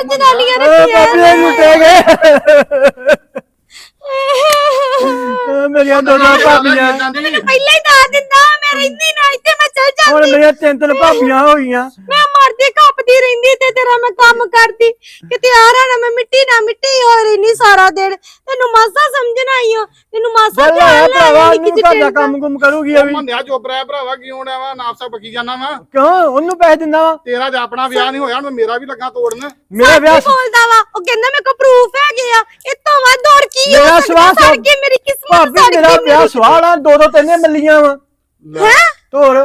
ਚਾਰ ਜਨਾਨੀਆਂ ਰੱਖੀਆਂ ਬਾਬੇ ਲੁੱਟੇ ਗਏ। ਮੇਰੀਆਂ ਦੋਨਾਂ ਭਾਬੀਆਂ। ਮੈਨੂੰ ਪਹਿਲਾਂ ਹੀ ਦੱਸ ਦਿੰਦਾ ਮੈਂ ਰਹਿੰਦੀ ਨਾ। ਹੁਣ ਮੇਰੀਆਂ ਤਿੰਨ ਤਿੰਨ ਭਾਬੀਆਂ ਹੋ ਗਈਆਂ ਮੈਂ ਮਰਦੀ ਕੱਪਦੀ ਰਹਿੰਦੀ ਤੇ ਤੇਰਾ ਮੈਂ ਕੰਮ ਕਰਦੀ। ਕਿਤੇ ਆ ਰਹਾ ਨਾ ਮੈਂ ਮਿੱਟੀ ਨਾ ਮਿੱਟੀ ਹੋ ਰਹੀ ਨਹੀਂ ਸਾਰਾ ਦਿਨ। ਤੈਨੂੰ ਮਾਸਾ ਸਮਝਣਾ ਆਈ ਹੋ। ਤੈਨੂੰ ਮਾਸਾ ਚੱਲ ਆ ਧਿਆਨ ਭਰਾਵਾ ਲਾਇਆ ਨੂੰ ਕਿ ਘਰ ਦਾ ਕੰਮ ਕੁਮ ਕਰੂਗੀ ਵੀ। ਮੰਨਿਆ ਚੁੱਪ ਰਹਿ ਭਰਾਵਾ ਕਿਉਂ ਡਿਆ ਵਾ? ਨਾਫਸਾ ਬਕੀ ਜਾਣਾ ਵਾ। ਕਿਉਂ? ਉਹਨੂੰ ਪੈਸੇ ਦਿੰਦਾ ਵਾ। ਤੇਰਾ ਜੇ ਆਪਣਾ ਵਿਆਹ ਨਹੀਂ ਹੋਇਆ ਹੁਣ ਮੇਰਾ ਵੀ ਲੱਗਾ ਤੋੜਨ। ਮੇਰਾ ਵਿਆਹ ਬੋਲਦਾ ਵਾ। ਉਹ ਕਹਿੰਦਾ ਮੇਰੇ ਕੋਲ ਪ੍ਰੂਫ ਹੈਗੇ ਆ। ਇਹ ਤੋਂ ਵੱਧ ਹੋਰ ਕੀ ਹੋ ਮੇਰਾ ਸਕਦਾ ਸਵਾਲ ਸੜ ਕੇ ਮੇਰੀ ਕਿਸਮਤ ਸੜ ਮੇਰਾ ਵਿਆਹ ਸਵਾਲ ਆ ਦੋ ਦੋ ਤਿੰਨੇ ਮਿਲੀਆਂ ਵਾ। ਹੈ? ਤੋਰ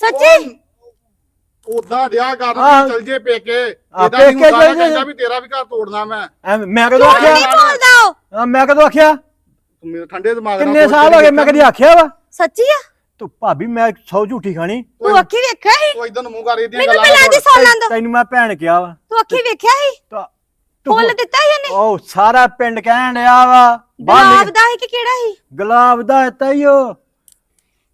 ਸੱਚੀ? ਉਦਾਂ ਡਿਆ। ਕਰਨ ਚੱਲ ਜੇ ਪੇਕੇ। ਇਹਦਾ ਨਹੀਂ ਪੇਕੇ ਹੁੰਦਾ ਚੱਲ ਜੇ। ਕਹਿੰਦਾ ਵੀ ਤੇਰਾ ਵੀ ਘਰ ਤੋੜਨਾ ਮੈਂ। ਮੈਂ ਕਦੋਂ ਆਖਿਆ? ਨਹੀਂ ਬੋਲਦਾ ਉਹ। ਹਾਂ, ਮੈਂ ਕਦੋਂ ਆਖਿਆ? ਤੂੰ ਮੇਰੇ ਠੰਡੇ ਦਿਮਾਗ ਨਾਲ ਕਿੰਨੇ ਸੋਚ ਸਾਲ ਹੋ ਗਏ ਮੈਂ। ਕਦੀ ਆਖਿਆ। ਵਾ? ਸੱਚੀ ਆ? ਤੂੰ ਭਾਬੀ ਮੈਂ ਸੌ ਝੂਠੀ ਖਾਣੀ। ਤੂੰ ਅੱਖੀ ਵੇਖਿਆ ਸੀ? ਤੂੰ ਇਦਾਂ ਨੂੰ ਮੂੰਹ ਕਰ ਇਹਦੀਆਂ ਮੈਨੂੰ ਗੱਲਾਂ ਪਹਿਲਾਂ ਦੀ ਸੁਣ ਲੈਂਦਾ ਤੈਨੂੰ ਮੈਂ ਭੈਣ ਕਿਹਾ ਵਾ। ਤੂੰ ਅੱਖੀ ਵੇਖਿਆ ਸੀ? ਤਾਂ ਤੂੰ ਫੁੱਲ ਦਿੱਤਾ ਸੀ ਇਹਨੇ ਉਹ ਸਾਰਾ ਪਿੰਡ ਕਹਿਣ ਡਿਆ ਵਾ। ਬਾਹਰ ਗੁਲਾਬ ਦਾ ਸੀ ਕਿ ਕਿਹੜਾ ਸੀ? ਗੁਲਾਬ ਦਾ ਉਹ।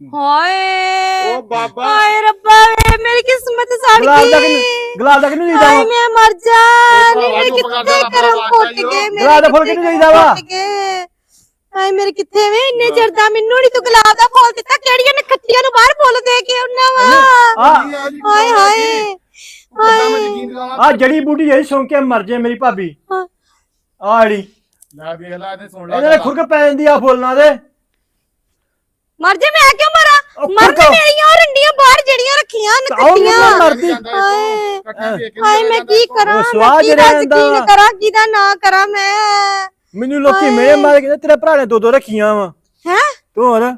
ਹਾਏ ਉਹ ਬਾਬਾ। ਹਾਏ ਰੱਬਾ ਵੇ ਮੇਰੀ ਕਿਸਮਤ ਸੜ ਗੁਲਾਬ ਦਾ ਗਈ। ਕਿੰਨੂੰ ਗੁਲਾਬ ਦਾ ਕਿੰਨੂੰ ਦੇਈਦਾ ਹਾਏ ਵਾ? ਮੈਂ ਮਰ ਜਾ ਨੀ ਮੇਰੇ ਚੁੱਪ ਕਰ ਜਾ, ਕਿੱਥੇ ਕਰਮ ਵਾਸਤਾ ਫੁੱਟ ਓ। ਗਏ ਗੁਲਾਬ ਦਾ ਫੁੱਲ ਕਿੱਥੇ ਕਿਹਨੂੰ ਦੇਈਦਾ ਵਾ? ਫੁੱਟ ਗਏ। ਹਾਏ ਮੇਰੇ ਕਿੱਥੇ ਵੇ ਇੰਨੇ ਚਿਰ ਦਾ ਮੈਨੂੰ ਨਹੀਂ ਤੂੰ ਗੁਲਾਬ ਦਾ ਫੁੱਲ ਦਿੱਤਾ ਕਿਹੜੀਆਂ ਨੇ ਖੱਟੀਆਂ ਨੂੰ ਬਾਹਰ ਫੁੱਲ ਦੇ ਕੇ ਉਹਨਾਂ ਵਾ? ਆ। ਹਾਏ ਹਾਏ ਕਿੱਦਾਂ ਮੈਂ ਯਕੀਨ ਦਿਲਾਵਾਂ ਆ ਜੜੀ ਬੂਟੀ ਜਿਹੜੀ ਸੁਣ ਕੇ ਮਰ ਜੇ ਮੇਰੀ ਭਾਬੀ। ਹਾਂ। ਆ ਜਿਹੜੀ। ਲੈ ਵੇਖ ਲੈ ਇਹਨੇ ਸੁਣ ਲਿਆ ਇਹਦੇ ਨਾਲ ਖੁਰਕ ਪੈ ਜਾਂਦੀ ਆ ਫੁੱਲਾਂ ਦੇ। ਮਰ ਜੇ ਮੈਂ ਕਿਉਂ ਮਰਾਂ? ਉਹ ਮਰਨ। ਮੇਰੀਆਂ ਉਹ ਰੰਡੀਆਂ ਬਾਹਰ ਜਿਹੜੀਆਂ ਰੱਖੀਆਂ ਨੇ ਮਰਦੀ। ਹਾਏ। ਹਾਏ ਮੈਂ ਕੀ ਕਰਾਂ? ਉਹ ਮੈਂ ਯਕੀਨ ਵਾ। ਕਰਾਂ? ਕਿਹਦਾ ਨਾ ਕਰਾਂ ਮੈਂ? ਮੈਨੂੰ ਲੋਕੀ। ਮੇਰੇ ਮਾਰ ਕਹਿੰਦੇ ਤੇਰੇ ਭਰਾ ਨੇ ਦੋ ਦੋ ਰੱਖੀਆਂ ਵਾ। ਹੈ? ਤੂੰ ਹੋਰ?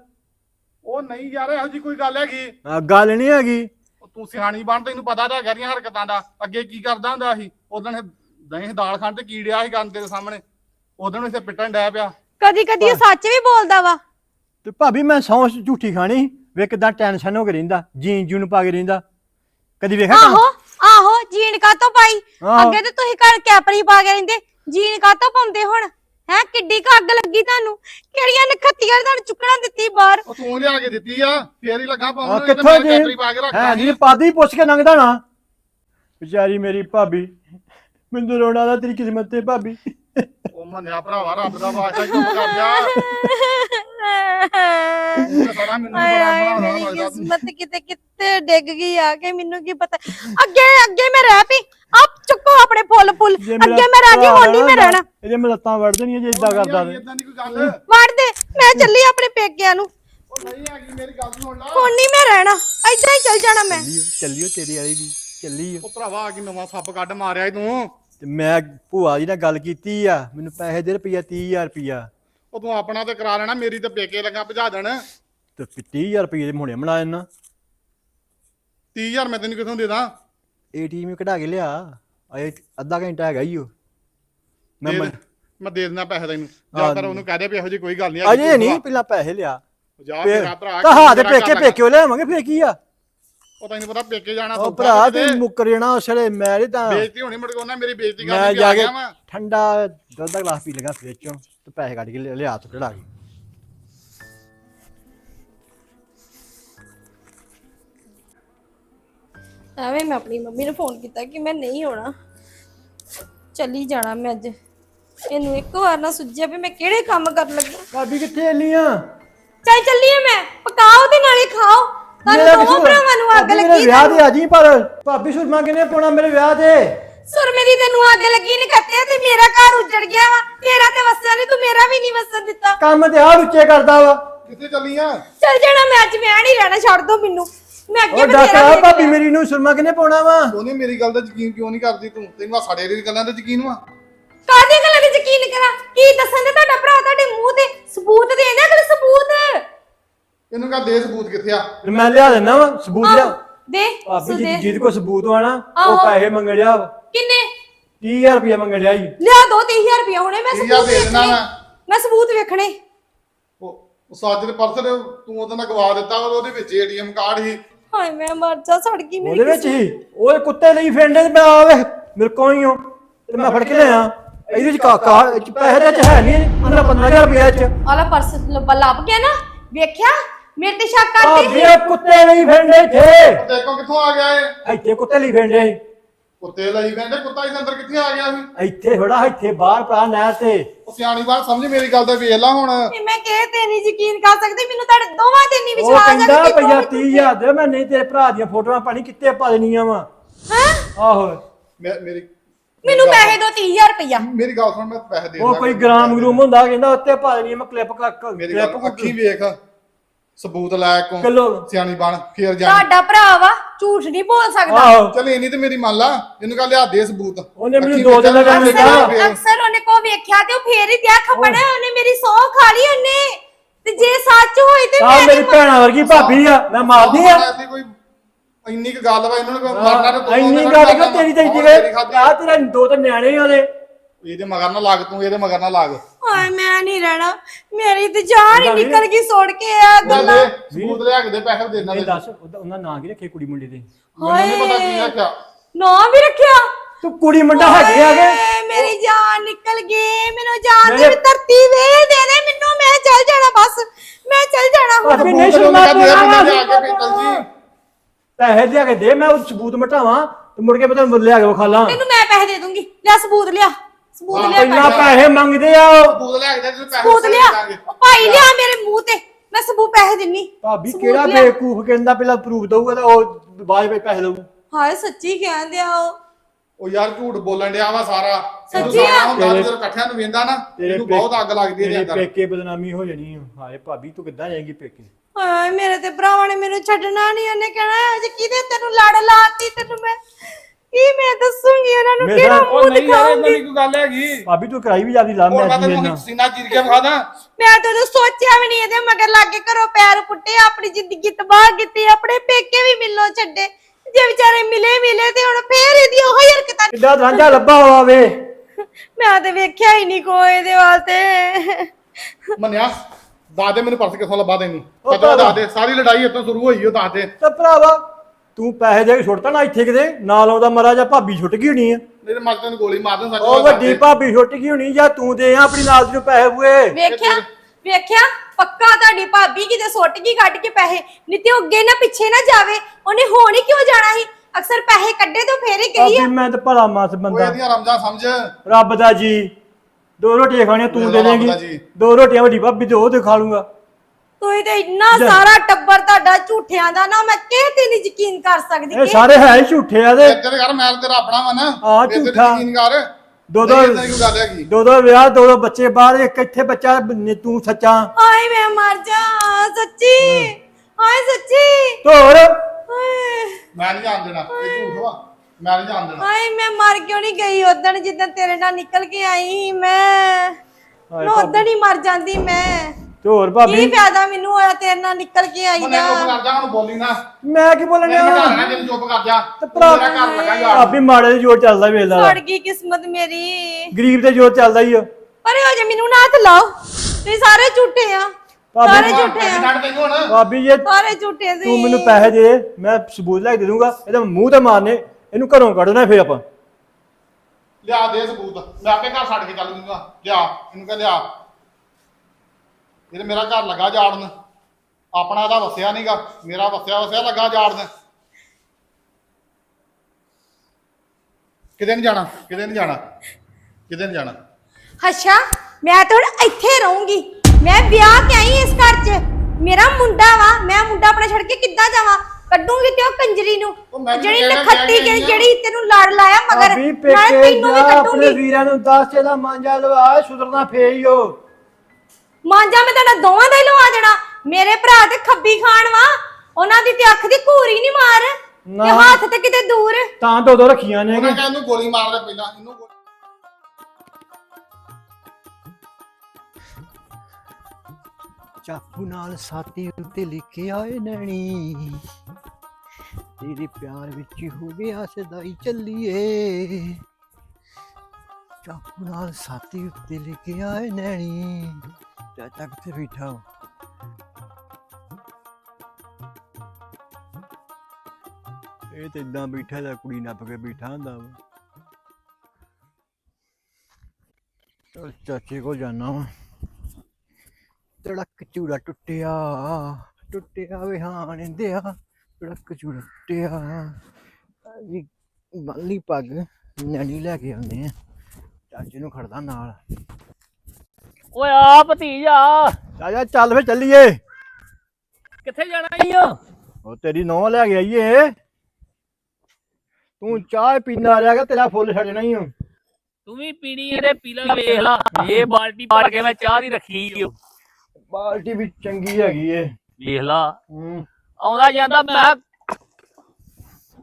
ਉਹ ਨਹੀਂ ਯਾਰ ਇਹੋ ਜੀ ਕੋਈ ਗੱਲ ਹੈਗੀ। ਆ, ਗੱਲ ਨਹੀਂ ਹੈਗੀ। ਉਹ ਤੂੰ ਸਿਆਣੀ ਬਣ ਤੈਨੂੰ ਪਤਾ ਤਾਂ ਹੈਗਾ ਦੀਆਂ ਹਰਕਤਾਂ ਦਾ। ਅੱਗੇ ਕੀ ਕਰਦਾ ਹੁੰਦਾ ਸੀ? ਉਦੋਂ ਦਹੀਂ ਦਾਲ ਖਾਣ ਤੇ ਕੀੜਿਆ ਸੀ ਗੰਨ ਤੇਰੇ ਸਾਹਮਣੇ। ਉਦੋਂ ਨੂੰ ਇਸੇ ਪਿੱਟਣ ਡਿਆ ਪਿਆ। ਕਦੀ ਕਦੀ ਉਹ ਸੱਚ ਵੀ ਬੋਲਦਾ ਵਾ। ਤੇ ਭਾਬੀ ਮੈਂ ਸੌਂ ਝੂਠੀ ਖਾਣੀ ਵੇ ਕਿਦਾਂ ਟੈਨਸ਼ਨ ਹੋ ਕੇ ਰਹਿੰਦਾ ਜੀਨ ਜੂਨ ਪਾ ਕੇ ਰਹਿੰਦਾ। ਕਦੀ ਵੇਖਿਆ ਕੰਮ? ਆਹੋ ਆਹੋ ਜੀਨ ਕਾਤੋਂ ਪਾਈ? ਆਹੋ। ਅੱਗੇ ਤੇ ਤੁਸੀਂ ਘਰ ਕੈਪਰੀ ਪਾ ਕੇ ਰਹਿੰਦੇ ਜੀਨ ਕਾਤੋਂ ਪਾਉਂਦੇ ਹੁਣ? ਹੈ ਕਿੱਡੀ ਕੁ ਅੱਗ ਲੱਗੀ ਤੁਹਾਨੂੰ? ਕਿਹੜੀਆਂ ਨਖੱਤੀਆਂ ਨੇ ਤੁਹਾਨੂੰ ਚੁੱਕਣਾ ਦਿੱਤੀ ਬਾਹਰ? ਉਹ ਤੂੰ ਲਿਆ ਕੇ ਦਿੱਤੀ ਆ ਫੇਰ ਹੀ ਲੱਗਾ ਆ ਪਾਉਣ ਕਿੱਥੋਂ ਜੀ ਕੈਟਰੀ ਪਾ ਕੇ ਰੱਖਦਾ ਹੈ ਜੀ ਪਾਦੀ ਪੁੱਛ ਕੇ ਲੰਘਦਾ ਨਾ। ਵਿਚਾਰੀ ਮੇਰੀ ਭਾਬੀ ਮੈਨੂੰ ਰੋਣਾ ਦਾ ਤੇਰੀ ਕਿਸਮਤ ਤੇ ਭਾਬੀ। ਉਹ ਮੰਨਿਆ ਭਰਾਵਾ ਰੱਬ ਦਾ ਵਾਸਤਾ ਕਰ ਜਾ ਉਹ ਸਾਰਾ ਮੈਨੂੰ ਹਾਏ ਬੜਾ ਹਾਏ ਬਣਾਉਣਾ ਲੱਗਦਾ ਕਿਸਮਤ ਕਿਤੇ ਕਿੱਥੇ ਡਿੱਗ ਗਈ ਆ ਕੇ ਮੈਨੂੰ ਕੀ ਪਤਾ ਅੱਗੇ ਅੱਗੇ ਮੈਂ ਰਹਿ ਪਈ ਆਪ ਚੁੱਕੋ ਆਪਣੇ ਫੁੱਲ ਫੁੱਲ ਜੇ ਮੇਰਾ ਅੱਗੇ ਮੈਂ ਰਾਜੀ ਭਰਾ ਹੁਣ ਨਹੀਂ ਮੈਂ ਰਹਿਣਾ ਇਹਦੇ ਮੈਂ ਲੱਤਾਂ ਵੜ ਦੇਣੀਆਂ ਜੇ ਇਦਾਂ ਕਰਦਾ ਤੇ ਇਦਾਂ ਦੀ ਕੋਈ ਗੱਲ ਵੜ ਦੇ ਮੈਂ ਚੱਲੀ ਆਪਣੇ ਪੇਕਿਆਂ ਨੂੰ ਉਹ ਨਹੀਂ ਹੈਗੀ ਮੇਰੀ ਗੱਲ ਸੁਣ ਲਾ ਹੁਣ ਨਹੀਂ ਮੈਂ ਰਹਿਣਾ ਏਦਾਂ ਹੀ ਚੱਲ ਜਾਣਾ ਮੈਂ ਚੱਲੀਓ ਚੱਲੀਓ ਤੇਰੀ ਵਾਲੀ ਵੀ ਚੱਲੀਓ ਉਹ ਭਰਾਵਾ ਆ ਕੇ ਨਵਾਂ ਸੱਪ ਕੱਢ ਮਾਰਿਆ ਈ ਤੂੰ ਤੇ ਮੈਂ ਭੂਆ ਜੀ ਨਾਲ ਗੱਲ ਕੀਤੀ ਆ, ਮੈਨੂੰ ਪੈਸੇ ਦੇ ਰੁਪਈਆ 30000 ਰੁਪਈਆ। ਉਹ ਤੂੰ ਆਪਣਾ ਤੇ ਕਰਾ ਲੈਣਾ ਮੇਰੀ ਤੇ ਪੇਕੇ ਲੱਗਾ ਭਜਾ ਦੇਣ। ਤੇ 30000 ਰੁਪਈਏ ਦੇ ਮੁਹਣੇ ਬਣਾ ਦੇਣਾ। 30000 ਮੈਂ ਤੈਨੂੰ ਕਿੱਥੋਂ ਦੇ ਦਾਂ? ਏਟੀਐਮ ਕਢਾ ਕੇ ਲਿਆ। ਅਜੇ ਅੱਧਾ ਘੰਟਾ ਹੈਗਾ ਹੀ ਉਹ। ਮੈਂ ਦੇ ਮੰਨ- ਮੈਂ ਦੇ ਦਿੰਦਾ ਪੈਸੇ ਤੈਨੂੰ। ਹਾਂ। ਜਾਂ ਪਰ ਉਹਨੂੰ ਕਹਿ ਦੇ ਵੀ ਇਹੋ ਜੀ ਕੋਈ ਗੱਲ ਨਹੀਂ ਅਜੇ ਨਹੀਂ ਪਹਿਲਾਂ ਪੈਸੇ ਲਿਆ। ਜਾ ਮੇਰਾ ਭਰਾ ਤਾਂ ਹਾਂ ਤੇ ਪੇਕੇ ਪੇਕਿਓ ਲਿਆਵਾਂਗੇ ਫੇਰ ਕੀ ਆ? ਉਹ ਤੈਨੂੰ ਪਤਾ ਪੇਕੇ ਜਾਣਾ ਉਹ ਸੌਖਾ ਭਰਾ ਕਿਤੇ। ਤੂੰ ਮੁੱਕਰ ਜਾਣਾ ਉਸਲੇ ਮੈਂ ਨਹੀਂ ਤਾਂ ਬੇਇੱਜ਼ਤੀ ਹੋਣੀ ਮੁੜ ਕੇ ਉਹਨਾਂ ਮੇਰੀ ਬੇਇੱਜ਼ਤੀ ਮੈਂ ਕਰਨੀ ਜਾ ਕੇ ਠੰਡਾ ਦੁੱਧ ਦਾ ਗਲਾਸ ਪੀ ਲਗਾ ਫ੍ਰਿਜ ਚੋਂ। ਤੇ ਪੈਸੇ ਕੱਢ ਕੇ ਲਿਆ- ਲਿਆ ਤੂੰ ਚੜਾ ਕੇ ਐਵੇਂ ਮੈਂ ਆਪਣੀ ਮੰਮੀ ਨੂੰ ਫੋਨ ਕੀਤਾ ਕਿ ਮੈਂ ਨਹੀਂ ਆਉਣਾ। ਚੱਲੀ ਜਾਣਾ ਮੈਂ ਅੱਜ। ਇਹਨੂੰ ਇੱਕ ਵਾਰ ਨਾ ਸੁੱਝਿਆ ਵੀ ਮੈਂ ਕਿਹੜੇ ਕੰਮ ਕਰਨ ਲੱਗਾ। ਭਾਬੀ ਕਿੱਥੇ ਚੱਲੀ ਆ? ਚੱਲ ਚੱਲੀਏ ਮੈਂ। ਪਕਾਓ ਤੇ ਨਾਲੇ ਖਾਓ। ਤੁਹਾਨੂੰ ਦੋਵਾਂ ਭਰਾਵਾਂ ਨੂੰ ਅੱਗ ਲੱਗੀ ਵਿਆਹ ਤੇ ਆ ਜੀ ਪਰ। ਭਾਬੀ ਸੁਰਮਾ ਕਿਨੇ ਪਾਉਣਾ ਮੇਰੇ ਵਿਆਹ ਤੇ? ਸੁਰਮੇ ਦੀ ਤੈਨੂੰ ਅੱਗ ਲੱਗੀ ਨਹੀਂ ਕੱਟਿਆ ਤੇ ਮੇਰਾ ਘਰ ਉੱਜੜ ਗਿਆ ਵਾ। ਤੇਰਾ ਤੇ ਵਸਿਆ ਨਹੀਂ ਤੂੰ ਮੇਰਾ ਵੀ ਨਹੀਂ ਵਸਣ ਦਿੱਤਾ। ਕੰਮ ਤੇ ਆ ਰੁੱਚੇ ਕਰਦਾ ਵਾ। ਕਿੱਥੇ ਚੱਲੀ ਆ ਚੱਲ ਜਾਣਾ ਮੈਂ ਅੱਜ ਮੈਂ ਨਹੀਂ ਰਹਿਣਾ ਛੱਡ ਦੋ ਮੈਨੂੰ। ਮੈਂ ਅੱਗੇ ਉਹ ਦੱਸ ਆ ਭਾਬੀ ਲਿਆ। ਮੇਰੀ ਨੂੰ ਸੁਰਮਾ ਕਿਨੇ ਪਾਉਣਾ ਵਾ? ਉਹਨੇ ਮੇਰੀ ਗੱਲ ਦਾ ਯਕੀਨ ਕਿਉਂ ਨਹੀਂ ਕਰਦੀ ਤੂੰ? ਤੈਨੂੰ ਆ ਸਾਡੇ ਦੀ ਗੱਲਾਂ ਦਾ ਯਕੀਨ ਵਾ? ਕਾਹਦੀ ਗੱਲਾਂ ਤੇ ਯਕੀਨ ਕਰਾਂ? ਕੀ ਦੱਸਣ ਦੇ ਤੁਹਾਡਾ ਭਰਾ ਤੁਹਾਡੇ ਮੂੰਹ ਤੇ ਸਬੂਤ ਦੇ ਨਾ ਅਗਲੇ ਸਬੂਤ? ਇਹਨੂੰ ਕਹ ਦੇ ਸਬੂਤ ਕਿੱਥੇ ਆ? ਤੇ ਮੈਂ ਲਿਆ ਦਿੰਦਾ ਵਾ ਸਬੂਤ ਲਿਆ। ਦੇ ਭਾਬੀ ਸੋ ਜੀ ਜਿਹਦੇ ਕੋ ਸਬੂਤ ਆਣਾ ਆਹੋ। ਉਹ ਪੈਸੇ ਮੰਗ ਲਿਆ ਵਾ। ਕਿੰਨੇ? 30000 ਰੁਪਇਆ ਮੰਗ ਲਿਆ ਜੀ ਲਿਆ ਦੋ 30000 ਰੁਪਇਆ ਹੁਣੇ ਮੈਂ 30,000 ਸਬੂਤ ਦੇ ਦੇਣਾ ਵੇਖਣੇ। ਮੈਂ। ਮੈਂ ਸਬੂਤ ਵੇਖਣੇ। ਉਹ ਦੇ ਪਰਸ ਦੇ ਤੂੰ ਉਹਦਾ ਨਾਲ ਗਵਾ ਦਿੱਤਾ ਵਾ ਉਹਦੇ ਵਿੱਚ ਏਟੀਐਮ ਕਾਰਡ ਸੀ। ਹਾਏ ਮੈਂ ਮਰ ਜਾ ਸੜ ਗਈ ਮੇਰੀ ਉਹਦੇ ਵਿੱਚ ਹੀ ਉਹ ਕੁੱਤੇ ਲਈ ਫੇਂਡੇ ਤੇ ਮੈਂ ਆਵੇ ਮੇਰੇ ਕੋਲ ਹੀ ਹੋ। ਤੇ ਮੈਂ ਫੜ ਕੇ ਲਿਆ ਇਹਦੇ ਵਿੱਚ ਕਾਕਾ ਪੈਸੇ ਤਾਂ 'ਚ ਹੈ ਨਹੀਂ ਉਹਨਾਂ 15000 ਰੁਪਇਆ ਚ ਆਲਾ ਪਰਸ ਲੱਭ ਲੱਭ ਗਿਆ ਨਾ। ਵੇਖਿਆ? ਮੇਰੇ ਤੇ ਸ਼ੱਕ ਕਰਦੀ ਬੇ ਕੁੱਤੇ ਲਈ ਫੇਂਡੇ ਥੇ ਦੇਖੋ ਕਿੱਥੋਂ ਆ ਗਿਆ ਇਹ? ਇੱਥੇ ਕੁੱਤੇ ਲਈ ਫੇਂਡੇ। ਕੁੱਤੇ ਲਈ ਕਹਿੰਦੇ ਕੁੱਤਾ ਇਸ ਅੰਦਰ ਕਿੱਥੇ ਆ ਗਿਆ ਸੀ? ਇੱਥੇ ਥੋੜਾ ਇੱਥੇ ਬਾਹਰ ਪਾ ਨਹਿਰ ਤੇ। ਉਹ ਸਿਆਣੀ ਬਾਤ ਸਮਝ ਮੇਰੀ ਗੱਲ ਤੇ ਵੇਖ ਲੈ ਹੁਣ। ਨਹੀਂ ਮੈਂ ਕਿਹ ਤੇ ਨਹੀਂ ਯਕੀਨ ਕਰ ਸਕਦੀ ਮੈਨੂੰ ਤੁਹਾਡੇ ਦੋਵਾਂ ਤੇ ਨਹੀਂ ਉਹ ਵਿਸ਼ਵਾਸ ਕਹਿੰਦਾ ਕਿ ਭਈਆ 30000 ਦੇ ਮੈਂ ਨਹੀਂ ਤੇਰੇ ਭਰਾ ਦੀਆਂ ਫੋਟੋਆਂ ਪਾਣੀ ਕਿੱਥੇ ਪਾ ਦੇਣੀਆਂ ਵਾ। ਹੈ? ਆਹੋ। ਮੈਂ- ਮੇਰੀ ਮੈਨੂੰ ਪੈਸੇ ਦੋ 30000 ਰੁਪਇਆ ਮੇਰੀ ਗੱਲ ਸੁਣ ਮੈਂ ਪੈਸੇ ਦੇ ਉਹ ਕੋਈ ਗ੍ਰਾਮ ਗਰੂਮ ਹੁੰਦਾ ਕਹਿੰਦਾ ਉੱਤੇ ਪਾ ਦੇਣੀਆਂ ਮੈਂ ਕਲਿੱਪ ਮੇਰੀ ਗੱਲ ਅੱਖੀ ਵੇਖ। ਸਬੂਤ ਲੈ ਕੋ ਕਿਲੋ ਸਿਆਣੀ ਬਣ ਫੇਰ ਜਾ ਤੁਹਾਡਾ ਭਰਾ ਵਾ ਝੂਠ ਨਹੀਂ ਬੋਲ ਸਕਦਾ। ਆਹੋ। ਚੱਲ ਇਹਨੀ ਤੇ ਮੇਰੀ ਮੰਨ ਲਾ ਇਹਨੂੰ ਕਹ ਲਿਆ ਦੇ ਸਬੂਤ। ਉਹਨੇ ਮੈਨੂੰ ਦੋ ਦਿਨ ਦਾ ਵੇਖਿਆ। ਟਾਈਮ ਮੈਂ ਦਿੱਤਾ। ਅਕਸਰ ਉਹਨੇ ਕੋ ਵੇਖਿਆ ਤੇ ਉਹ ਫੇਰ ਹੀ ਦਿਆ ਖਪੜ ਉਹਨੇ ਮੇਰੀ ਸੌ ਖਾ ਲਈ ਉਹਨੇ। ਤੇ ਜੇ ਸੱਚ ਹੋਈ ਤੇ ਮੈਂ ਮੇਰੀ ਭੈਣਾਂ ਵਰਗੀ ਭਾਬੀ ਆ ਮੈਂ ਮਾਰਦੀ ਆ। ਐਸੀ ਕੋਈ ਇੰਨੀ ਕੁ ਗੱਲ ਵਾ ਇਹਨਾਂ ਨੂੰ ਕੋਈ ਮਰਨਾ ਤੇ ਤੂੰ ਇੰਨੀ ਗੱਲ ਕਿ ਤੇਰੀ ਤੇ ਖਾਧੀ। ਆ ਤੇਰਾ ਦੋ ਤੇ ਨਿਆਣੇ ਉਹਦੇ। ਇਹਦੇ ਮਗਰ ਨਾ ਲੱਗ ਤੂੰ ਇਹਦੇ ਮਗਰ ਨਾ ਲੱਗ। ਹਾਏ ਮੈਂ ਨਹੀਂ ਰਹਿਣਾ। ਮੇਰੀ ਤੇ ਜਾਨ ਹੀ। ਨਿਕਲ ਗਈ ਸੁੱਟ ਕੇ ਆ ਗੱਲਾਂ। ਦੇ ਸਬੂਤ ਲਿਆ ਕੇ ਦੇ ਪੈਸੇ ਦੇ ਇਹ ਦੱਸ ਉਹਦਾ ਉਹਨਾਂ ਨਾਂ ਕੀ ਰੱਖੇ ਕੁੜੀ ਮੁੰਡੇ ਦੇ? ਮੈਨੂੰ ਨਹੀਂ ਪਤਾ ਕੀ ਰੱਖਿਆ। ਨਾ ਵੀ ਰੱਖਿਆ? ਤੂੰ ਕੁੜੀ ਮੁੰਡਾ ਹੈਗੇ ਆਗੇ ਹਾਏ, ਮੇਰੀ ਜਾਨ ਨਿਕਲ ਗਈ ਮੈਨੂੰ ਜਾਨ ਦੇ ਮੇਰੇ- ਵੀ ਧਰਤੀ ਵੇ ਦੇ ਦੇ ਮੈਨੂੰ ਮੈਂ ਚੱਲ ਜਾਣਾ ਬਸ ਮੈਂ ਚੱਲ ਜਾਣਾ ਹੁਣ। ਭਾਬੀ ਨਹੀਂ ਸਬੂਤ ਸੁਣਨਾ ਲਿਆ ਕੇ ਕੇ ਪੀਤਲ ਜੀ। ਪੈਸੇ ਲਿਆ ਕੇ ਦੇ ਮੈਂ ਉਹ ਸਬੂਤ ਮਟਾਵਾਂ ਤੇ ਮੁੜ ਕੇ ਮੈਂ ਤੈਨੂੰ ਲਿਆ ਕੇ ਵਿਖਾ ਲਾਂ ਤੈਨੂੰ ਮੈਂ ਪੈਸੇ ਦੇ ਦੂੰਗੀ। ਲੈ ਸਬੂਤ ਲਿਆ। ਸਬੂਤ ਹਾਂ, ਲਿਆ ਇੰਨਾ ਪੈਸੇ। ਪੈਸੇ ਮੰਗਦੇ ਆ ਉਹ। ਸਬੂਤ ਲਿਆ ਕੇ ਦੇ ਤੈਨੂੰ ਪੈਸੇ ਸਬੂਤ ਦੇ ਲਿਆ ਦਾਂਗੇ। ਉਹ ਭਾਈ ਲਿਆ ਮੇਰੇ ਮੂੰਹ ਤੇ ਮੈਂ ਸਬੂਤ ਪੈਸੇ ਦਿੰਨੀ ਭਾਬੀ ਸਬੂਤ ਕਿਹੜਾ ਲਿਆ। ਬੇਵਕੂਫ ਕਹਿੰਦਾ ਪਹਿਲਾਂ ਪ੍ਰੂਫ ਦਊਗਾ ਤਾਂ ਉਹ ਬਾਅਦ ਵਿੱਚ ਪੈਸੇ ਦਊ ਹਾਏ ਸੱਚੀ ਕਹਿੰਦੇ ਆ ਉਹ ਉਹ ਯਾਰ ਝੂਠ ਬੋਲਣ ਡਿਆ ਵਾ ਸਾਰਾ ਇਹਨੂੰ ਸੱਚੀ ਆ? ਸਾਰਾ ਹੁੰਦਾ ਜਦੋਂ ਇਕੱਠਿਆਂ ਨੂੰ ਵੇਂਦਾ ਨਾ ਇਹਨੂੰ ਬਹੁਤ ਅੱਗ ਲੱਗਦੀ ਇਹਦੇ ਤੇਰੇ ਅੰਦਰ ਪੇਕੇ ਬਦਨਾਮੀ ਹੋ ਜਾਣੀ ਆ। ਹਾਏ ਭਾਬੀ ਤੂੰ ਕਿੱਦਾਂ ਜਾਏਂਗੀ ਪੇਕੇ ਹਾਏ ਮੇਰੇ ਤੇ ਭਰਾਵਾਂ ਨੇ ਮੈਨੂੰ ਛੱਡਣਾ ਨਹੀਂ ਉਹਨੇ ਕਹਿਣਾ ਅੱਜ ਕਿਹਦੇ ਤੈਨੂੰ ਲੜ ਲਾਤੀ ਤੈਨੂੰ ਮੈਂ ਕੀ ਮੈਂ ਦੱਸੂਗੀ ਉਹਨਾਂ ਨੂੰ? ਮੇਰੇ ਕਿਹੜਾ ਉਹ ਮੂੰਹ ਨਹੀਂ ਯਾਰ ਇਦਾਂ ਦਿਖਾਉਂਗੀ ਦੀ ਕੋਈ ਗੱਲ ਹੈਗੀ। ਭਾਬੀ ਤੂੰ ਕਰਾਈ ਵੀ ਜਾਂਦੀ ਲਾ ਹੋਰ ਮੈਂ ਤੈਨੂੰ ਸੀਨਾ ਚੀਰ ਕੇ ਵਿਖਾ ਦਾਂ। ਮੈਂ ਤਾਂ ਉਦੋਂ ਸੋਚਿਆ ਵੀ ਨਹੀਂ ਇਹਦੇ ਮਗਰ ਲੱਗ ਕੇ ਘਰੋਂ ਪੈਰ ਪੁੱਟੇ ਆਪਣੀ ਜ਼ਿੰਦਗੀ ਤਬਾਹ ਕੀਤੀ ਆਪਣੇ ਪੇਕੇ ਵੀ ਮਿਲੋ ਛੱਡੇ। ਜੇ ਵਿਚਾਰੇ ਮਿਲੇ ਮਿਲੇ ਤੇ ਹੁਣ ਫੇਰ ਇਹਦੀ ਉਹ ਹਰਕਤਾਂ ਕਿੱਡਾ ਰਾਂਝਾ ਲੱਭਾ ਹੋਆ ਵੇ। ਮੈਂ ਤਾਂ ਵੇਖਿਆ ਹੀ ਨਹੀਂ ਕੋਈ ਇਹਦੇ ਵਾਸਤੇ। ਮੰਨਿਆ? ਦੱਸ ਦੇ ਮੈਨੂੰ ਪਰਸ ਕਿੱਥੋਂ ਲੱਭਾ ਤੈਨੂੰ। ਉਹ ਕਦੋਂ ਭਰਾਵਾ। ਦੱਸ ਦੇ ਸਾਰੀ ਲੜਾਈ ਇੱਥੋਂ ਸ਼ੁਰੂ ਹੋਈ ਉਹ ਦੱਸ ਦੇ। ਤੇ ਭਰਾਵਾ ਤੂੰ ਪੈਸੇ ਦੇ ਕੇ ਛੁੱਟਤਾ ਨਾ ਇੱਥੇ ਕਿਤੇ ਨਾਲ ਆਉਂਦਾ ਮਰਾ ਜਾਂ ਭਾਬੀ ਛੁੱਟ ਗਈ ਹੋਣੀ ਆ। ਮੇਰੇ ਮੱਤ ਤੈਨੂੰ ਗੋਲੀ ਮਾਰ ਦੇਣ ਸੱਚ ਉਹ ਵੱਡੀ। ਭਾਬੀ ਛੁੱਟ ਗਈ ਹੋਣੀ ਜਾਂ ਤੂੰ ਦੇ ਆ ਆਪਣੀ ਨਾਲ ਦੀ ਨੂੰ ਪੈਸੇ ਬੁਏ ਵੇਖਿਆ? ਵੇਖਿਆ? ਪੱਕਾ ਤੁਹਾਡੀ ਭਾਬੀ ਕਿਤੇ ਸੁੱਟ ਗਈ ਕੱਢ ਕੇ ਪੈਸੇ। ਨਹੀਂ ਤੇ ਉਹ ਅੱਗੇ ਨਾ ਪਿੱਛੇ ਨਾ ਜਾਵੇ। ਉਹਨੇ ਹੋਣ ਹੀ ਕਿਉਂ ਜਾਣਾ ਸੀ? ਅਕਸਰ ਪੈਸੇ ਕੱਢੇ ਤੋਂ ਫੇਰ ਹੀ ਗਈ ਭਾਬੀ ਆ ਮੈਂ ਤੇ ਭਲਾ ਮਾਸ ਉਹ ਬੰਦਾ ਇਹਦੀਆਂ ਰਮਜਾਂ ਸਮਝ। ਰੱਬ ਦਾ ਜੀ। ਦੋ ਰੋਟੀਆਂ ਖਾਣੀਆਂ ਤੂੰ ਦੇ ਦੇਂਗੀ। ਦੋ ਰੋਟੀਆਂ ਵੱਡੀ ਭਾਬੀ ਤੇ ਉਹ ਤੇ ਖਾ ਲੂੰਗਾ। ਤੁਸੀਂ ਤੇ ਇੰਨਾ। ਸਾਰਾ ਟੱਬਰ ਤੁਹਾਡਾ ਝੂਠਿਆਂ ਦਾ ਨਾ ਮੈਂ ਕਿਸੇ ਤੇ ਨਹੀਂ ਯਕੀਨ ਕਰ ਸਕਦੀ। ਇਹ ਕਿ- ਸਾਰੇ ਹੈ ਹੀ ਝੂਠੇ ਆ ਇੱਧਰ ਕਰ ਮੈਂ ਤੇਰਾ ਆਪਣਾ ਵਾ ਨਾ। ਹਾਂ, ਤੇ ਝੂਠਾ। ਯਕੀਨ ਕਰ। ਦੋ ਦੋ ਨਹੀਂ ਏਦਾਂ ਦੀ ਕੋਈ ਗੱਲ ਹੈਗੀ। ਦੋ ਦੋ ਵਿਆਹ ਦੋ ਦੋ ਬੱਚੇ ਬਾਹਰ ਇੱਕ ਇੱਥੇ ਬੱਚਾ ਨ- ਤੂੰ ਸੱਚਾ। ਹਾਏ ਮੈਂ ਮਰ ਜਾ ਸੱਚੀ। ਹਾਏ ਸੱਚੀ। ਤੋਰ ਮੈਂ ਨਹੀਂ ਜਾਣ ਦੇਣਾ। ਇਹ ਝੂਠ ਵਾ। ਮੈਂ ਨਹੀਂ ਜਾਣ ਦੇਣਾ। ਹਾਏ ਮੈਂ ਮਰ ਕਿਉਂ ਨਹੀਂ ਗਈ? ਉਦਣ ਜਿੱਦਣ ਤੇਰੇ ਨਾਲ ਨਿਕਲ ਕੇ ਆਈ ਸੀ ਮੈਂ ਮੈਂ ਉਦਣ ਹੀ ਮਰ ਜਾਂਦੀ ਮੈਂ। ਤੋਰ ਕੀ ਭਾਬੀ? ਫਾਇਦਾ ਮੈਨੂੰ ਹੋਇਆ ਤੇਰੇ ਨਾਲ ਨਿਕਲ ਕੇ ਆਈ ਮੰਨੇ ਦਾ? ਚੁੱਪ ਕਰ ਜਾ ਹੁਣ ਬੋਲੀ ਨਾ। ਮੈਂ ਕੀ ਬੋਲਣ ਮੈਂ ਡਿਆ? ਘਰ ਤੈਨੂੰ ਚੁੱਪ ਕਰ ਜਾ। ਤੇ ਭਰਾ- ਮੇਰਾ ਘਰ ਲੱਗਾ ਯਾਰ। ਭਾਬੀ ਮਾੜੇ ਦੇ ਜੋਰ ਚੱਲਦਾ ਵੇਲਦਾ ਸੜ ਗਈ ਕਿਸਮਤ ਮੇਰੀ। ਗਰੀਬ ਦੇ ਜੋਰ ਚੱਲਦਾ ਹੀ ਆ। ਪਰ ਹੋ ਜੇ ਮੈਨੂੰ ਨਾ ਹੱਥ ਲਾਓ। ਤੁਸੀਂ ਸਾਰੇ ਝੂਠੇ ਆ। ਭਾਬੀ- ਸਾਰੇ ਝੂਠੇ ਆ। ਛੱਡ ਤੈਨੂੰ ਹੁਣ। ਭਾਬੀ ਜੇ ਸਾਰੇ ਝੂਠੇ ਸੀ। ਤੂੰ ਮੈਨੂੰ ਪੈਸੇ ਦੇ ਮੈਂ ਸਬੂਤ ਲੈ ਕੇ ਦੇ ਦੂੰਗਾ। ਇਹਦਾ ਮੂੰਹ ਤੇ ਮਾਰਨੇ ਇਹਨੂੰ ਘਰੋਂ ਕੱਢਣਾ ਫੇਰ ਆਪਾਂ। ਲਿਆ ਦੇ ਸਬੂਤ। ਮੈਂ ਆਪੇ ਘਰ ਛੱਡ ਕੇ ਚੱਲ ਜੂੰਗਾ। ਲਿਆ ਇਹਨੂੰ ਕਹ ਲਿਆ। ਇਹ ਤੇ ਮੇਰਾ ਘਰ ਲੱਗਾ ਜਾੜਨ। ਆਪਣਾ ਇਹਦਾ ਵਸਿਆ ਨਹੀਂਗਾ ਮੇਰਾ ਵਸਿਆ ਵਸਿਆ ਲੱਗਾ ਜਾੜਨ। ਕਿਤੇ ਨਹੀਂ ਜਾਣਾ ਕਿਤੇ ਨਹੀਂ ਜਾਣਾ ਕਿਤੇ ਨਹੀਂ ਜਾਣਾ। ਅੱਛਾ ਮੈਂ ਤਾਂ ਹੁਣ ਇੱਥੇ ਰਹੂੰਗੀ। ਮੈਂ ਵਿਆਹ ਕੇ ਆਈ ਇਸ ਘਰ 'ਚ। ਮੇਰਾ ਮੁੰਡਾ ਵਾ ਮੈਂ ਮੁੰਡਾ ਆਪਣਾ ਛੱਡ ਕੇ ਕਿੱਦਾਂ ਜਾਵਾਂ? ਕੱਢੂੰਗੀ ਤੇ ਉਹ ਕੰਜਰੀ ਨੂੰ। ਉਹ ਮੈਂ ਵੀ ਜਿਹੜੀ ਨਖੱਤੀ ਕਹਿ ਜਿਹੜੀ ਗਈ ਆ। ਜਿਹੜੀ ਤੈਨੂੰ ਲੜ ਲਾਇਆ ਮਗਰ ਭਾਬੀ ਨਾਲੇ ਪੇਕੇ ਤੈਨੂੰ ਵੀ ਜਾ ਆਪਣੇ ਕੱਢੂੰਗੀ। ਵੀਰਾਂ ਨੂੰ ਦੱਸ ਇਹਦਾ ਮਾਂਜਾ ਲਵਾ ਸੁਧਰਨਾ ਫੇਰ ਹੀ ਹੋ ਮਾਂਜਾ ਮੈਂ ਤੁਹਾਡਾ ਦੋਵਾਂ ਦਾ ਹੀ ਲਵਾ ਦੇਣਾ। ਮੇਰੇ ਭਰਾ ਤੇ ਖੱਬੀ ਖਾਨ ਵਾ। ਉਹਨਾਂ ਦੀ ਤੇ ਅੱਖ ਦੀ ਘੂਰੀ ਨਹੀਂ ਮਾਰ। ਤੇ ਨਾ। ਹੱਥ ਤੇ ਕਿਤੇ ਦੂਰ। ਤਾਂ ਦੋ ਦੋ ਰੱਖੀਆਂ ਨੇ ਉਹਨਾਂ ਕਹਿੰਦਾ ਇਹਨੂੰ ਗੋਲੀ ਪਹਿਲਾਂ। ਇਹਨੂੰ ਗੋਲੀ- ਚਾਕੂ ਨਾਲ ਸਾਥੀ ਉੱਤੇ ਲਿਖੇ ਆਏ ਨੈਣੀ। ਤੇਰੇ ਪਿਆਰ ਵਿੱਚ ਹੋ ਗਿਆ ਸਦਾਈ ਚੱਲੀਏ। ਚਾਕੂ ਨਾਲ ਸਾਥੀ ਉੱਤੇ ਲਿਖੇ ਆਏ ਨੈਣੀ। ਚਾਚਾ ਕਿੱਥੇ ਬੈਠਾ। ਹੋ ਇਹ ਤੇ ਇਦਾਂ ਬੈਠਾ ਦਾ ਕੁੜੀ ਨੱਪ ਕੇ ਬੈਠਾ ਹੁੰਦਾ ਵਾ। ਚਲ ਚਾਚੇ ਕੋਲ ਜਾਣਾ ਵਾ। ਤੜਕ ਚੂੜਾ ਟੁੱਟਿਆ ਟੁੱਟਿਆ ਵਿਹਾਨ ਦਿਆ ਤੜਕ ਚੂੜਾ ਟੁੱਟਿਆ। ਜੀ ਬੰਨੀ ਪੱਗ ਨੈਣੀ ਲੈ ਕੇ ਆਉਂਦੇ ਆ। ਚਾਚੇ ਨੂੰ ਖੜਦਾ ਨਾਲ। ਓਏ ਆ ਭਤੀਜਾ। ਚਾਚਾ ਚੱਲ ਫੇ ਚੱਲੀਏ। ਕਿੱਥੇ ਜਾਣਾ ਈ ਓ ਉਹ ਤੇਰੀ ਨੌ ਲੈ ਕੇ ਆਈਏ। ਤੂੰ ਚਾਹ ਪੀਣਾ ਰਿਹਾ ਤੇਰਾ ਫੁੱਲ ਛੱਡਣਾ ਹੀ ਤੂੰ ਵੀ ਪੀਣੀ ਇਹਦੇ ਪੀਲਾ ਵੇਖ ਲਾ। ਇਹ ਬਾਲਟੀ ਭਰ ਕੇ ਮੈਂ ਚਾਹ ਦੀ ਰੱਖੀ ਓ ਬਾਲਟੀ ਵੀ ਚੰਗੀ ਹੈਗੀ ਏ। ਵੇਖ ਲਾ। ਹੂੰ। ਆਉਂਦਾ ਜਾਂਦਾ ਮੈਂ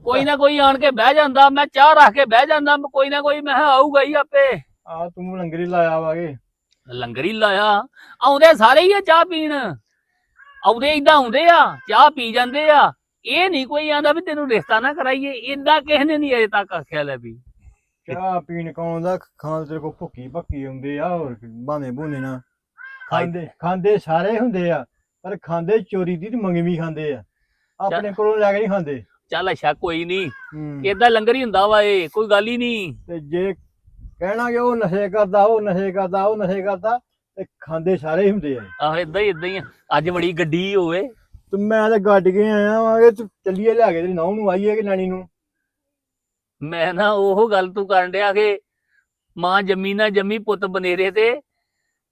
ਕੋਈ ਨਾ ਕੋਈ ਆਣ ਕੇ ਬਹਿ ਜਾਂਦਾ ਮੈਂ ਚਾਹ ਰੱਖ ਕੇ ਬਹਿ ਜਾਂਦਾ ਕੋਈ ਨਾ ਕੋਈ ਮੈਂ ਕਿਹਾ ਆਊਗਾ ਹੀ ਆਪੇ। ਆ ਤੂੰ ਲੰਗਰੀ ਲਾਇਆ ਵਾਗੇ ਲੰਗਰ ਹੀ ਲਾਇਆ? ਆਉਂਦੇ ਸਾਰੇ ਹੀ ਆ ਚਾਹ ਪੀਣ? ਆਉਂਦੇ ਇਦਾਂ ਆਉਂਦੇ ਆ ਚਾਹ ਪੀ ਜਾਂਦੇ ਆ। ਇਹ ਨਹੀਂ ਕੋਈ ਆਂਦਾ ਵੀ ਤੈਨੂੰ ਰਿਸ਼ਤਾ ਨਾ ਕਰਾਈਏ ਇਦਾਂ ਕਿਸੇ ਨੇ ਨਹੀਂ ਅਜੇ ਤੱਕ ਆਖਿਆ ਲੈ ਵੀ। ਚਾਹ ਪੀਣ ਕੌਣ ਦਾ? ਖਾਣ ਤੇਰੇ ਕੋ ਭੁੱਕੀ ਭੱਕੀ ਹੁੰਦੇ ਆ ਹੋਰ ਬਾਨੇ ਬੂਨੇ ਨਾ ਖਾਂਦੇ ਖਾਂਦੇ ਸਾਰੇ ਹੁੰਦੇ ਆ ਪਰ ਖਾਂਦੇ ਚੋਰੀ ਦੀ ਤੇ ਮੰਗਵੀ ਖਾਂਦੇ ਆ। ਆਪਣੇ ਕੋਲੋਂ ਲੈ ਕੇ ਨਹੀਂ ਖਾਂਦੇ। ਚੱਲ ਅੱਛਾ ਕੋਈ ਨਹੀਂ ਹੂੰ। ਇਦਾਂ ਲੰਗਰ ਹੀ ਹੁੰਦਾ ਵਾ ਇਹ ਕੋਈ ਗੱਲ ਹੀ ਨਹੀਂ ਤੇ ਜੇ ਕਹਿਣਾ ਕਿ ਉਹ ਨਸ਼ੇ ਕਰਦਾ ਉਹ ਨਸ਼ੇ ਕਰਦਾ ਉਹ ਨਸ਼ੇ ਕਰਦਾ ਤੇ ਖਾਂਦੇ ਸਾਰੇ ਹੀ ਹੁੰਦੇ ਆ। ਆਹ ਇਦਾਂ ਹੀ ਇਦਾਂ ਹੀ ਆ। ਅੱਜ ਬੜੀ ਗੱਡੀ ਹੋਵੇ। ਤੇ ਮੈਂ ਤੇ ਗੱਡ ਕੇ ਆਇਆ ਵਾਂਗੇ ਤੂੰ ਚੱਲੀਏ ਲਿਆ ਕੇ ਤੇਰੀ ਨੌਂ ਨੂੰ ਆਈਏ ਕਿ ਨਾਨੀ ਨੂੰ? ਮੈਂ ਨਾ ਉਹ ਗੱਲ ਤੂੰ ਕਰਨ ਡਿਆ ਕਿ ਮਾਂ ਜੰਮੀ ਨਾ ਜੰਮੀ ਪੁੱਤ ਬਨੇਰੇ ਤੇ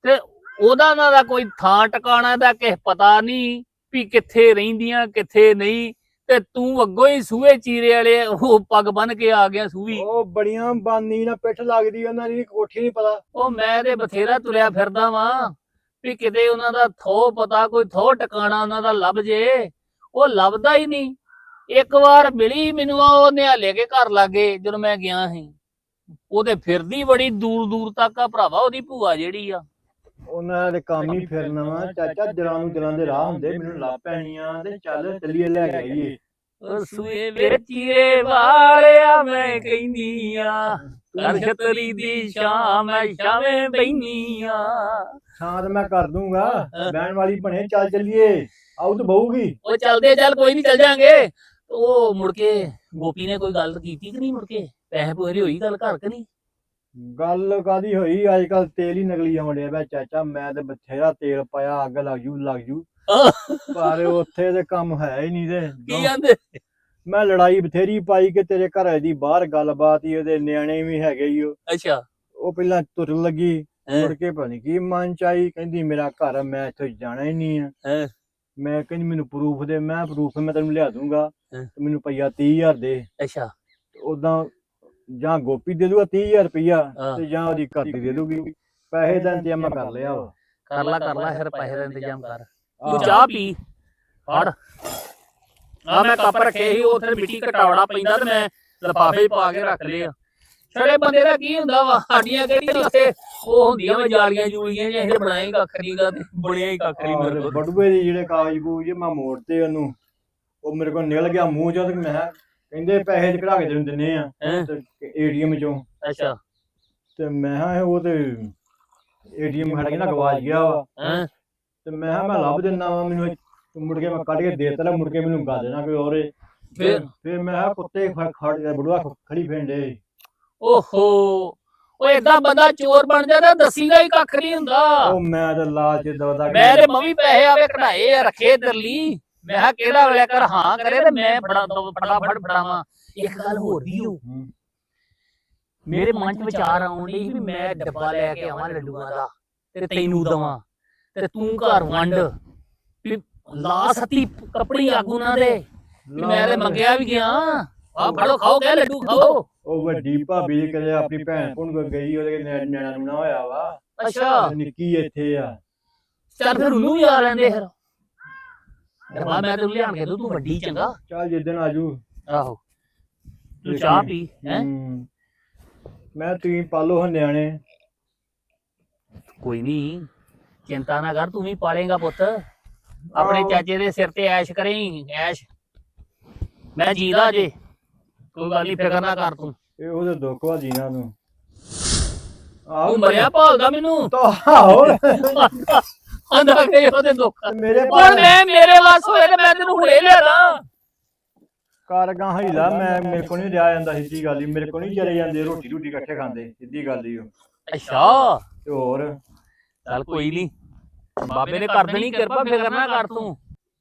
ਤੇ ਉਹਦਾ ਨਾ ਦਾ ਕੋਈ ਥਾਂ ਟਿਕਾਣਾ ਦਾ ਕਿਸ ਪਤਾ ਨਹੀਂ ਵੀ ਕਿੱਥੇ ਰਹਿੰਦੀਆਂ ਕਿੱਥੇ ਨਹੀਂ। ਤੇ ਤੂੰ ਅੱਗੋਂ ਹੀ ਸੂਏ ਚੀਰੇ ਵਾਲੇ ਉਹ ਪੱਗ ਬੰਨ ਕੇ ਆ ਗਿਆ ਸੂਈ ਉਹ ਬੜੀਆਂ ਬਾਨੀ ਨਾਲ ਪਿੱਠ ਲੱਗਦੀ ਉਹਨਾਂ ਦੀ ਕੋਠੀ ਨਹੀਂ ਪਤਾ। ਉਹ ਮੈਂ ਤੇ ਬਥੇਰਾ ਤੁਰਿਆ ਫਿਰਦਾ ਵਾਂ ਵੀ ਕਿਤੇ ਉਹਨਾਂ ਦਾ ਥੋ ਪਤਾ ਕੋਈ ਥੋ ਟਿਕਾਣਾ ਉਹਨਾਂ ਦਾ ਲੱਭ ਜੇ ਉਹ ਲੱਭਦਾ ਹੀ ਨਹੀਂ। ਇੱਕ ਵਾਰ ਮਿਲੀ ਮੈਨੂੰ ਆ ਉਹ ਨਿਹਾਲੇ ਕੇ ਘਰ ਲਾਗੇ ਜਦੋਂ ਮੈਂ ਗਿਆ ਸੀ। ਉਹ ਤੇ ਫਿਰਦੀ ਬੜੀ ਦੂਰ ਦੂਰ ਤੱਕ ਆ ਭਰਾਵਾ ਉਹਦੀ ਭੂਆ ਜਿਹੜੀ ਆ। ਉਹਨਾਂ ਦੇ ਕੰਮ ਹੀ ਫਿਰਨਾ ਵਾ ਚਾਚਾ ਦਿਲਾਂ ਨੂੰ ਦਿਲਾਂ ਦੇ ਰਾਹ ਹੁੰਦੇ ਮੈਨੂੰ ਲੱਭ ਪੈਣੀਆਂ ਤੇ ਚੱਲ ਚੱਲੀਏ ਲੈ ਕੇ ਆਈਏ। ਉਹ ਸੂਏ ਵੇਚੀਏ ਵਾਲਿਆ ਮੈਂ ਕਹਿੰਦੀ ਆ ਕਰ ਛਤਰੀ ਦੀ ਸ਼ਾਮ ਮੈਂ ਸ਼ਾਵੇਂ ਬੈਨੀ ਆ ਸ਼ਾਂਤ ਮੈਂ ਕਰ ਦੂੰਗਾ। ਬਹਿਣ ਵਾਲੀ ਬਣੇ ਚੱਲ ਚੱਲੀਏ। ਆਉ ਤਾਂ ਬਹੂਗੀ। ਉਹ ਚੱਲਦੇ ਚੱਲ ਕੋਈ ਨਹੀਂ ਚੱਲ ਜਾਾਂਗੇ। ਉਹ ਮੁੜ ਕੇ ਗੋਪੀ ਨੇ ਕੋਈ ਗੱਲ ਕੀਤੀ ਕਿ ਨਹੀਂ ਮੁੜ ਕੇ? ਪੈਸੇ ਪੂਰੇ ਹੋਈ ਗੱਲ ਘਰ ਕਿ ਨਹੀਂ? ਗੱਲ ਕਾਦੀ ਹੋਈ? ਅੱਜ ਕੱਲ ਤੇਲ ਹੀ ਨਕਲੀ ਆਉਂਦਿਆ ਬੈ ਚਾਚਾ। ਮੈਂ ਤੇ ਬਥੇਰਾ ਤੇਲ ਪਾਇਆ ਅੱਗ ਲੱਗ ਜੂ ਲੱਗ ਜੂ। ਪਰ ਉੱਥੇ ਤੇ ਕੰਮ ਹੈ ਹੀ ਨਹੀਂ ਕੀ ਤੇ ਆਂਦੇ? ਮੈਂ ਲੜਾਈ ਬਥੇਰੀ ਪਾਈ ਕਿ ਤੇਰੇ ਘਰ ਦੀ ਬਾਹਰ ਗੱਲਬਾਤ ਹੀ ਉਹਦੇ ਨਿਆਣੇ ਵੀ ਹੈਗੇ ਹੀ ਉਹ। ਅੱਛਾ। ਉਹ ਪਹਿਲਾਂ ਤੁਰਨ ਲੱਗੀ? ਮੁੜ ਕੇ ਪਤਾ ਨੀ ਕੀ ਮਨ ਚ ਆਈ। ਕਹਿੰਦੀ ਮੇਰਾ ਘਰ ਮੈਂ ਇੱਥੋਂ ਜਾਣਾ ਹੀ ਨਹੀਂ ਆ। ਹੈਂ? ਮੈਂ ਕਹਿੰਦੀ ਮੈਨੂੰ ਪ੍ਰੂਫ ਦੇ। ਮੈਂ ਪ੍ਰੂਫ ਮੈਂ ਤੈਨੂੰ ਲਿਆ ਦੂੰਗਾ। ਮੈਨੂੰ ਪਈਆ 30000 ਦੇ। ਅੱਛਾ। ਉਦਾਂ ਜਾਂ ਗੋਪੀ ਦੇ ਦੂਗਾ 30000 ਰੁਪਈਆ ਹਾਂ। ਤੇ ਜਾਂ ਉਹਦੀ ਘਰ ਦੀ ਦੇ ਦੂਗੀ। ਪੈਸੇ ਦਾ ਇੰਤਜ਼ਾਮ ਕਰ ਲਿਆ ਵਾ ਕਰ ਲਾ ਕਰ ਲਾ ਫਿਰ ਪੈਸੇ ਦਾ ਇੰਤਜ਼ਾਮ ਕਰ। ਆਹ, ਤੂੰ ਚਾਹ ਪੀ। ਫੜ। ਆ ਮੈਂ ਕੱਪ ਰੱਖੇ ਸੀ ਉਥੇ ਮਿੱਟੀ ਘਟਾਵੜਾ ਪੈਂਦਾ ਤੇ ਮੈਂ ਲਫਾਫੇ ਪਾ ਕੇ ਰੱਖ ਲਏ ਆ। ਛੜੇ ਬੰਦੇ ਦਾ ਕੀ ਹੁੰਦਾ ਵਾ? ਸਾਡੀਆਂ ਕਿਹੜੀਆਂ ਉੱਥੇ ਉਹ ਹੁੰਦੀਆਂ ਵਾ ਜਾਲੀਆਂ ਜੂਲੀਆਂ ਜਿਹੀਆਂ ਇਹ ਬਣਾਏ ਕੱਖ ਨੀ ਗਾ ਤੇ ਬਣਿਆ ਹੀ ਕੱਖ ਨੀ ਮੇਰੇ ਕੋਲ। ਦੇ ਜਿਹੜੇ ਕਾਗਜ਼ ਕੂਜ ਮੈਂ ਮੋੜਤੇ ਉਹਨੂੰ। ਉਹ ਮੇਰੇ ਕੋਲ ਨਿਕਲ ਗਿਆ ਮੂੰਹ ਤੇ ਮੈਂ ਕਹਿੰਦੇ ਪੈਸੇ ਚ ਕਢਾ ਕੇ ਤੈਨੂੰ ਦਿੰਨੇ ਆ ਹੈਂ? ਏਟੀਐਮ ਚੋਂ। ਅੱਛਾ। ਤੇ ਮੈਂ ਕਿਹਾ ਉਹ ਤੇ ਏਟੀਐਮ ਖੜ ਕੇ ਨਾ ਗਵਾਚ ਗਿਆ ਵਾ। ਹੈਂ? ਤੇ ਮੈਂ ਕਿਹਾ ਮੈਂ ਲੱਭ ਦਿੰਦਾ ਵਾ ਮੈਨੂੰ ਇਹ- ਮੁੜ ਕੇ ਮੈਂ ਕੱਢ ਕੇ ਦੇ ਤਾ ਮੁੜ ਕੇ ਮੈਨੂੰ ਗਾ ਦੇਣਾ ਕੋਈ ਔਰੇ ਫਿਰ? ਫਿਰ ਮੈਂ ਕਿਹਾ ਕੁੱਤੇ ਖੜ ਖੜ ਬੜੂਆ ਖੜੀ ਫੇਂਡੇ ਓਹੋ। ਉਹ ਏਦਾਂ ਬੰਦਾ ਚੋਰ ਬਣ ਜਾਂਦਾ ਦਸੀਗਾ ਹੀ ਕੱਖ ਨਹੀਂ ਹੁੰਦਾ। ਉਹ ਮੈਂ ਤਾਂ ਲਾਲਚ ਦਵਦਾ ਮੈਂ ਤੇ ਮੰਮੀ ਪੈਸੇ ਆਵੇ ਕਢਾਏ ਆ ਰੱਖੇ ਦਰਲੀ ਮੈਂ ਕਿਹਾ ਕਿਹੜਾ ਵੇਲੇ ਕਰ? ਹਾਂ ਕਰੇ ਤੇ ਮੈਂ ਬੜਾ ਫਟਾਫਟ ਫੜਾਵਾਂ ਇੱਕ ਗੱਲ ਹੋਰ ਵੀ ਹੋ। ਮੇਰੇ ਮਨ 'ਚ ਵਿਚਾਰ ਆਉਣ ਲਈ ਵੀ ਮੈਂ ਡੱਬਾ ਲੈ ਕੇ ਆਵਾਂ ਲੱਡੂਆਂ ਦਾ ਤੇ ਤੈਨੂੰ ਦਵਾਂ। ਤੇ ਤੂੰ ਘਰ ਵੰਡ। ਵੀ ਲਾ ਸਤੀ ਕੱਪੜੀ ਆਗੂ ਨਾ ਦੇ। ਵੀ ਮੈਂ ਤੇ ਮੰਗਿਆ ਵੀ ਗਿਆ। ਆ ਫੜੋ ਖਾਓ ਕਹਿ ਲੱਡੂ ਖਾਓ। ਉਹ ਵੱਡੀ ਭਾਬੀ ਕਦੇ ਆਪਣੀ ਭੈਣ ਭੁਣ ਕੋਲ ਗਈ ਉਹਦੇ ਨਿਆ- ਨਿਆਣਾ ਨੂੰ ਨਾ ਹੋਇਆ ਵਾ। ਅੱਛਾ। ਨਿੱਕੀ ਇੱਥੇ ਆ। ਚੱਲ ਫਿਰ ਉਹਨੂੰ ਵੀ ਆ ਲੈਂਦੇ ਫਿਰ। ਡੱਬਾ ਮੈਂ ਤੈਨੂੰ ਲਿਆਣ ਕੇ ਤੂੰ ਵੱਡੀ ਚੰਗਾ। ਚੱਲ ਜਿੱਦਣ ਆਜੂ। ਆਹੋ। ਤੂੰ ਚਾਹ ਪੀ ਹੈ? ਹੂੰ। ਮੈਂ ਤੁਸੀਂ ਪਾਲੋ ਹਾਂ ਨਿਆਣੇ। ਕੋਈ ਨਹੀਂ ਚਿੰਤਾ ਨਾ ਕਰ ਤੂੰ ਵੀ ਪਾਲੇਗਾ ਪੁੱਤ। ਆਪਣੇ ਆਹੋ। ਚਾਚੇ ਦੇ ਸਿਰ ਤੇ ਐਸ਼ ਕਰੇਂ ਐਸ਼। ਮੈਂ ਜੀਦਾ ਜੇ। ਕੋਈ ਗੱਲ ਨਹੀਂ ਫਿਕਰ ਨਾ ਕਰ ਤੂੰ। ਇਹ ਉਹਦੇ ਦੁੱਖ ਵਾ ਜੀਣਾ ਨੂੰ। ਤੂੰ ਮਰਿਆ ਭਾਲਦਾ ਮੈਨੂੰ। ਤਾਂ ਹੋਰ ਆਂਦਾ ਕਿ ਉਹਦੇ ਦੁੱਖ ਮੇਰੇ ਹੁਣ ਮੈਂ ਮੇਰੇ ਵਾਸ ਹੋਏ ਤੇ ਮੈਂ ਤੈਨੂੰ ਹੁਣੇ ਲਿਆਦਾ। ਕਾਰਗਾ ਹੀਲਾ ਮੈਂ ਮੇਰੇ ਕੋਲ ਨਹੀਂ ਰਿਆ ਜਾਂਦਾ ਸਿੱਧੀ ਗੱਲ ਹੀ ਮੇਰੇ ਕੋਲ ਨਹੀਂ ਚਲੇ ਜਾਂਦੇ ਰੋਟੀ ਰੋਟੀ ਇਕੱਠੇ ਖਾਂਦੇ ਸਿੱਧੀ ਗੱਲ ਹੀ ਉਹ। ਅੱਛਾ। ਤੇ ਹੋਰ? ਚੱਲ ਕੋਈ ਨਹੀਂ ਬਾਬੇ ਨੇ ਕਰ ਦੇਣੀ ਕਿਰਪਾ ਫਿਕਰ ਨਾ ਕਰ ਤੂੰ।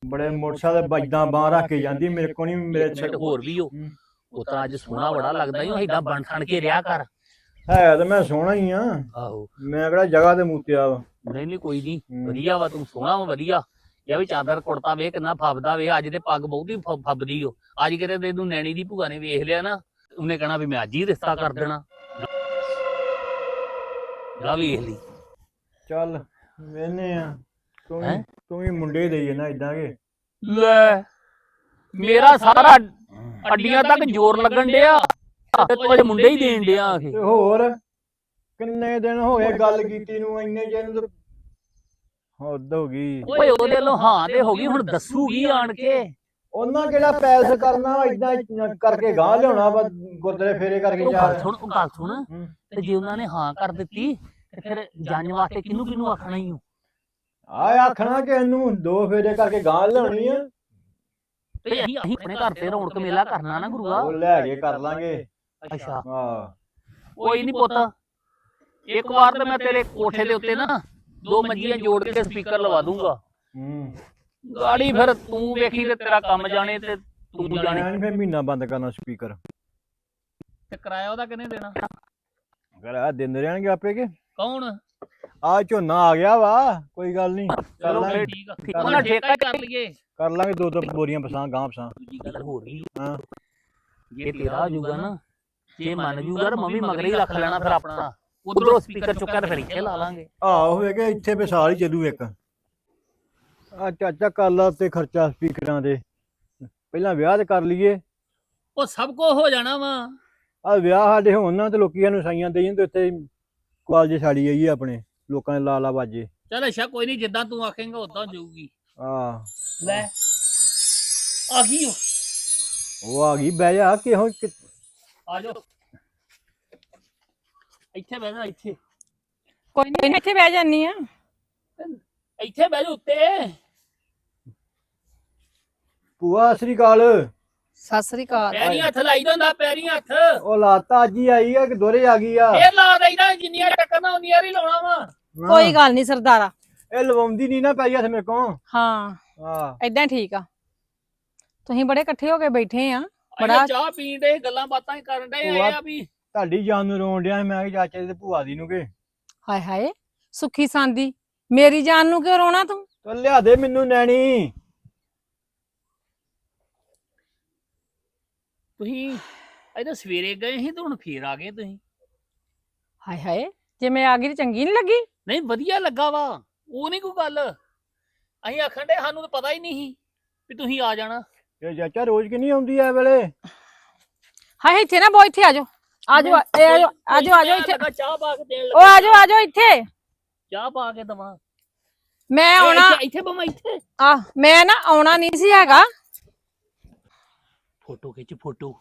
ਬੜੇ ਮੋਟਰਸਾਈਕਲ ਵੱਜਦਾ ਬਾਹ ਰੱਖ ਕੇ ਜਾਂਦੀ ਮੇਰੇ ਕੋਲ ਨਹੀਂ ਮੇਰੇ ਮਿੰਟ ਹੋਰ ਵੀ ਹੋ। ਉਹ ਤਾਂ ਅੱਜ ਸੋਹਣਾ ਬੜਾ ਲੱਗਦਾ ਈ ਏਦਾਂ ਬਣ ਠਣ ਕੇ ਰਿਆ ਕਰ। ਹੈ ਤਾਂ ਮੈਂ ਸੋਹਣਾ ਹੀ ਆ। ਆਹੋ। ਮੈਂ ਕਿਹੜਾ ਜਗ੍ਹਾ ਤੇ ਮੂਤਿਆ ਵਾ। ਨਹੀਂ ਨਹੀਂ ਕੋਈ ਨਹੀਂ। ਵਧੀਆ ਵਾ ਤੂੰ ਸੋਹਣਾ ਵਾ ਵਧੀਆ। ਇਹ ਵੀ ਚਾਦਰ ਕੁੜਤਾ ਵੇ ਕਿੰਨਾ ਫੱਬਦਾ ਵੇ ਅੱਜ ਤੇ ਪੱਗ ਬਹੁਤੀ ਫੱਬਦੀ ਓ। ਅੱਜ ਕਿਤੇ ਤੈਨੂੰ ਨੈਣੀ ਦੀ ਭੂਆ ਨੇ ਵੇਖ ਲਿਆ ਨਾ ਉਹਨੇ ਕਹਿਣਾ ਵੀ ਮੈਂ ਅੱਜ ਹੀ ਰਿਸ਼ਤਾ ਕਰ ਦੇਣਾ। ਲਾ ਵੇਖ ਲਈ। ਚੱਲ ਵੇਨੇ ਆ। ਤੂੰ? ਤੂੰ ਵੀ ਮੁੰਡੇ ਦੇਈ ਨਾ ਇਦਾਂ ਕੇ। ਲੈ ਮੇਰਾ ਸਾਰਾ ਅੱਡੀਆਂ ਤੱਕ ਜ਼ੋਰ ਲੱਗਣ ਡਿਆ। ਤੇ ਤੂੰ ਮੁੰਡੇ ਹੀ ਦੇਣ ਡਿਆ ਆਖੇ ਹੋਰ? ਕਿੰਨੇ ਦਿਨ ਹੋ ਗਏ ਗੱਲ ਕੀਤੀ ਨੂੰ ਇੰਨੇ ਦਿਨ ਤੋਂ ਹੱਦ ਹੋ ਗਈ। ਓਏ ਉਹਦੇ ਵੱਲੋਂ ਹਾਂ ਤੇ ਹੋ ਗਈ ਹੁਣ ਦੱਸੂਗੀ ਆਣ ਕੇ। ਉਹਨਾਂ ਕਿਹੜਾ ਪੈਸ ਕਰਨਾ ਇਦਾਂ ਕਰਕੇ ਗਾਹ ਲਿਆਉਣਾ ਵਾ ਗੁਰਦੁਆਰੇ ਫੇਰੇ ਕਰਕੇ ਉਹ ਜਾ ਗੱਲ ਸੁਣ ਉਹ ਗੱਲ ਸੁਣ। ਹੂੰ। ਤੇ ਜੇ ਉਹਨਾਂ ਨੇ ਹਾਂ ਕਰ ਦਿੱਤੀ ਤੇ ਫਿਰ ਜਾਣ ਵਾਸਤੇ ਕਿਹਨੂੰ ਕਿਹਨੂੰ ਆਖਣਾ ਹੀ ਆ ਆਖਣਾ ਕਿ ਇਹਨੂੰ ਦੋ ਫੇਰੇ ਕਰਕੇ ਗਾਹ ਲਿਆਉਣੀ ਆ। ਤੇ ਅਸੀਂ ਅਸੀਂ ਆਪਣੇ ਘਰ ਤੇ ਰੌਣਕ ਮੇਲਾ ਕਰਨਾ ਨਾ ਗੁਰੂਆ। ਉਹ ਲੈ ਕੇ ਕਰ ਲਾਂਗੇ। ਅੱਛਾ। ਹਾਂ। ਕੋਈ ਨਹੀਂ ਪੁੱਤ ਇੱਕ ਵਾਰ ਤੇ ਮੈਂ ਤੇਰੇ ਕੋਠੇ ਦੇ ਉੱਤੇ ਨਾ ਦੋ ਮੰਜੀਆਂ ਜੋੜ ਕੇ ਸਪੀਕਰ ਲਵਾ ਦੂੰਗਾ। ਹੂੰ। ਗਾੜੀ ਫਿਰ ਤੂੰ ਵੇਖੀ ਤੇ ਤੇਰਾ ਕੰਮ ਜਾਣੇ ਤੇ ਤੂੰ ਜਾਣੇ। ਜਾਣੇ ਫਿਰ ਮਹੀਨਾ ਬੰਦ ਕਰਨਾ ਸਪੀਕਰ। ਤੇ ਕਿਰਾਇਆ ਉਹਦਾ ਕਿੰਨੇ ਦੇਣਾ? ਅਗਰ ਆ ਦਿੰਦੇ ਰਹਿਣਗੇ ਆਪੇ ਕੇ? ਕੌਣ? ਆ ਝੋਨਾ ਆ ਗਿਆ ਵਾ ਕੋਈ ਗੱਲ ਨਹੀਂ। ਕਰ ਚਲੋ ਲਾਂਗੇ। ਫਿਰ ਠੀਕ ਆ। ਉਹਨਾਂ ਠੇਕਾ ਹੀ ਕਰ ਲਈਏ। ਕਰ ਲਾਂਗੇ ਦੋ ਦੋ ਬੋਰੀਆਂ ਪਸਾਂ ਗਾਂ ਪਸਾਂ। ਦੂਜੀ ਗੱਲ ਹੋ ਰਹੀ ਹਾਂ। ਜੇ ਤੇਰਾ ਹੋ ਜਾਊਗਾ ਨਾ ਜੇ ਮੰਨ ਜੂਗਾ ਤਾਂ ਮੰਮੀ ਮਗਰ ਹੀ ਰੱਖ ਲੈਣਾ ਫਿਰ ਆਪਣਾ। ਉਧਰੋਂ ਸਪੀਕਰ ਚੁੱਕਿਆ ਤੇ ਫਿਰ ਇੱਥੇ ਲਾ ਲਾਂਗੇ। ਆਹੋ ਹੋਏਗਾ ਇੱਥੇ ਫੇ ਸਾਲ ਹੀ ਚੱਲੂ ਇੱਕ। ਆ ਚਾਚਾ ਕਰ ਲਾ ਤੇ ਖਰਚਾ ਸਪੀਕਰਾਂ ਦੇ। ਪਹਿਲਾਂ ਵਿਆਹ ਤੇ ਕਰ ਲਈਏ। ਉਹ ਸਭ ਕੁਝ ਹੋ ਜਾਣਾ ਵਾ। ਆ ਵਿਆਹ ਸਾਡੇ ਹੋਣ ਨਾ ਤੇ ਲੋਕੀ ਸਾਨੂੰ ਸਾਈਆਂ ਦੇਈਂ ਤੇ ਉੱਥੇ ਕਾਲਜ ਛਾੜੀ ਆਈਏ ਆਪਣੇ ਲੋਕਾਂ ਦੇ ਲਾ ਲਾ ਬਾਜੇ। ਚਲ ਅੱਛਾ ਕੋਈ ਨਹੀਂ ਜਿੱਦਾਂ ਤੂੰ ਆਖੇਂਗਾ ਉਦਾਂ ਜਾਊਗੀ। ਆ ਲੈ ਆ ਗਈ। ਉਹ ਆ ਗਈ ਬਹਿ ਜਾ ਕਿਹੋ ਕਿ- ਆ ਜਾਓ। ਇੱਥੇ ਬਹਿ ਜਾ ਇੱਥੇ। ਕੋਈ ਨਹੀਂ ਇੱਥੇ ਬਹਿ ਜਾਨੀ ਆ ਇੱਥੇ ਬਹਿ ਜਾ ਉੱਤੇ। ਭੂਆ ਸ੍ਰੀ ਅਕਾਲ। ਸਤਿ ਸ੍ਰੀ ਅਕਾਲ। ਪੈਰੀ ਹੱਥ ਲਾਈ ਜਾਂਦਾ ਪੈਰੀ ਹੱਥ। ਉਹ ਲਾਤਾ ਅੱਜ ਹੀ ਆਈ ਆ ਕਿ ਦੋਰੇ ਆ ਗਈ ਆ? ਫੇਰ ਲਾ ਦੇਈਦਾ ਜਿੰਨੀਆਂ ਟੱਕਰਾਂ ਹੁੰਦੀਆਂ ਹੀ ਲਾਉਣਾ ਵਾ। ਹਾਂ, ਕੋਈ ਗੱਲ ਨਹੀਂ ਸਰਦਾਰਾ। ਇਹ ਲਵਾਉਂਦੀ ਨਹੀਂ ਨਾ ਪਈ ਹੱਥ ਮੇਰੇ ਕੋਲ। ਹਾਂ। ਆ ਏਦਾਂ ਠੀਕ ਆ। ਤੁਸੀਂ ਬੜੇ ਇਕੱਠੇ ਹੋ ਕੇ ਬੈਠੇ ਆ। ਬੜਾ ਚਾਹ ਪੀਣ ਦੇ ਗੱਲਾਂ ਬਾਤਾਂ ਹੀ ਕਰਨ ਦੇ ਆਏ ਆ ਵੀ। ਤੁਹਾਡੀ ਜਾਨ ਨੂੰ ਰੋਣ ਡਿਆ ਸੀ, ਮੈਂ ਕਿ ਚਾਚੇ ਤੇ ਭੂਆ ਦੀ ਨੂੰ ਕਿ? ਹਾਏ ਹਾਏ ਸੁੱਖੀ ਸਾਂਦੀ ਮੇਰੀ ਜਾਨ ਨੂੰ ਕਿਉਂ ਰੋਣਾ ਤੂੰ? ਤੂੰ ਲਿਆ ਦੇ ਮੈਨੂੰ ਨੈਣੀ। ਤੁਸੀਂ ਇਹਦੇ ਸਵੇਰੇ ਗਏ ਸੀ ਤੇ ਹੁਣ ਫੇਰ ਆ ਗਏ ਤੁਸੀਂ। ਹਾਏ ਹਾਏ ਜੇ ਮੈਂ ਆ ਗਈ ਤੇ ਚੰਗੀ ਨਹੀਂ ਲੱਗੀ? ਨਹੀਂ ਵਧੀਆ ਲੱਗਾ ਵਾ ਉਹ ਨਹੀਂ ਕੋਈ ਗੱਲ। ਅਸੀਂ ਆਖਣ ਦੇ ਸਾਨੂੰ ਤਾਂ ਪਤਾ ਹੀ ਨਹੀਂ ਸੀ ਵੀ ਤੁਸੀਂ ਆ ਜਾਣਾ। ਇਹ ਚਾਚਾ ਰੋਜ਼ ਕਿ ਨਹੀਂ ਆਉਂਦੀ ਐ ਵੇਲੇ? ਹਾਏ ਇੱਥੇ ਨਾ ਬੋ ਇੱਥੇ ਆ ਜਾਓ। ਆ ਜਾਓ ਇਹ ਆ ਜਾਓ ਆ ਜਾਓ ਆ ਜਾਓ ਇੱਥੇ। ਲੱਗਾ ਚਾਹ ਪਾ ਕੇ ਦੇਣ ਉਹ ਆ ਜਾਓ ਆ ਜਾਓ ਇੱਥੇ। ਚਾਹ ਪਾ ਕੇ ਦਵਾਂ। ਮੈਂ ਆਉਣਾ ਇੱਥੇ- ਇੱਥੇ ਬਮਾ ਇੱਥੇ। ਆ ਮੈਂ ਨਾ ਆਉਣਾ ਨਹੀਂ ਸੀ ਹੈਗਾ। ਫੋਟੋ ਖਿੱਚ ਫੋਟੋ।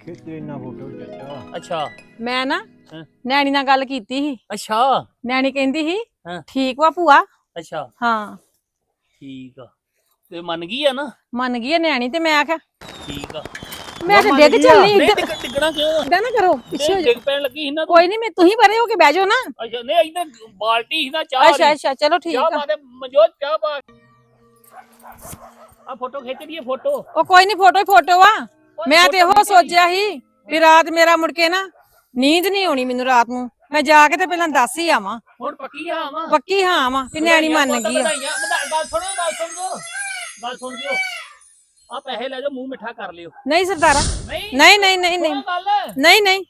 ਖਿੱਚੇ ਨਾ ਫੋਟੋ ਚਾਚਾ ਅੱਛਾ। ਮੈਂ ਨਾ ਹਾਂ। ਨੈਣੀ ਨਾਲ ਗੱਲ ਕੀਤੀ ਸੀ। ਅੱਛਾ। ਨੈਣੀ ਕਹਿੰਦੀ ਸੀ ਹਾਂ। ਠੀਕ ਵਾ ਭੂਆ? ਅੱਛਾ। ਹਾਂ। ਠੀਕ ਆ। ਤੇ ਮੰਨ ਗਈ ਆ ਨਾ? ਮੰਨ ਗਈ ਆ ਨਿਆਣੀ ਤੇ ਮੈਂ ਆਖਿਆ ਠੀਕ ਆ। ਮੈਂ ਤੇ ਡਿੱਗ ਨਹੀਂ ਇੱਧਰ ਟਿਕ- ਟਿਕਣਾ ਕਿਉਂ ਏਦਾਂ ਨਾ ਕਰੋ ਪਿੱਛੇ ਹੋ ਡਿੱਗ ਪੈਣ ਲੱਗੀ ਸੀ ਨਾ ਤੂੰ। ਕੋਈ ਨਹੀਂ ਮੈਂ ਤੁਸੀਂ ਪਰੇ ਹੋ ਕੇ ਬਹਿ ਜਾਓ ਨਾ। ਅੱਛਾ ਨਹੀਂ ਇੱਧਰ ਬਾਲਟੀ ਸੀ ਨਾ ਚਾਹ ਅੱਛਾ ਵਾਲੀ। ਅੱਛਾ ਚਲੋ ਠੀਕ ਚਾਹ ਆ। ਪਾ ਦੇ ਮਨਜੋਤ ਚਾਹ ਪਾ ਆ ਫੋਟੋ ਖਿੱਚ ਲਈਏ ਫੋਟੋ। ਉਹ ਕੋਈ ਨਹੀਂ ਫੋਟੋ ਹੀ ਫੋਟੋ ਆ। ਮੈਂ ਤੇ ਇਹੋ ਸੋਚਿਆ ਸੀ ਵੀ ਰਾਤ ਮੇਰਾ ਮੁੜ ਕੇ ਨਾ ਨੀਂਦ ਨਹੀਂ ਆਉਣੀ ਮੈਨੂੰ ਰਾਤ ਨੂੰ। ਮੈਂ ਜਾ ਕੇ ਤੇ ਪਹਿਲਾਂ ਦੱਸ ਹੀ ਆਵਾਂ। ਹੁਣ ਪੱਕੀ ਆ ਵਾ ਪੱਕੀ ਹਾਂ ਆਵਾਂ ਵੀ ਨਿਆਣੀ ਮੰਨ ਗਈ ਆ। ਗੱਲ ਸੁਣੋ ਗੱਲ ਸੁਣੋ। ਗੱਲ ਸੁਣ ਜਿਓ। ਆ ਪੈਸੇ ਲੈ ਜਾਓ ਮੂੰਹ ਮਿੱਠਾ ਕਰ ਲਿਓ। ਨਹੀਂ ਸਰਦਾਰਾ। ਨਹੀਂ ਨਹੀਂ ਨਹੀਂ ਨਹੀਂ ਨਹੀਂ। ਨਹੀਂ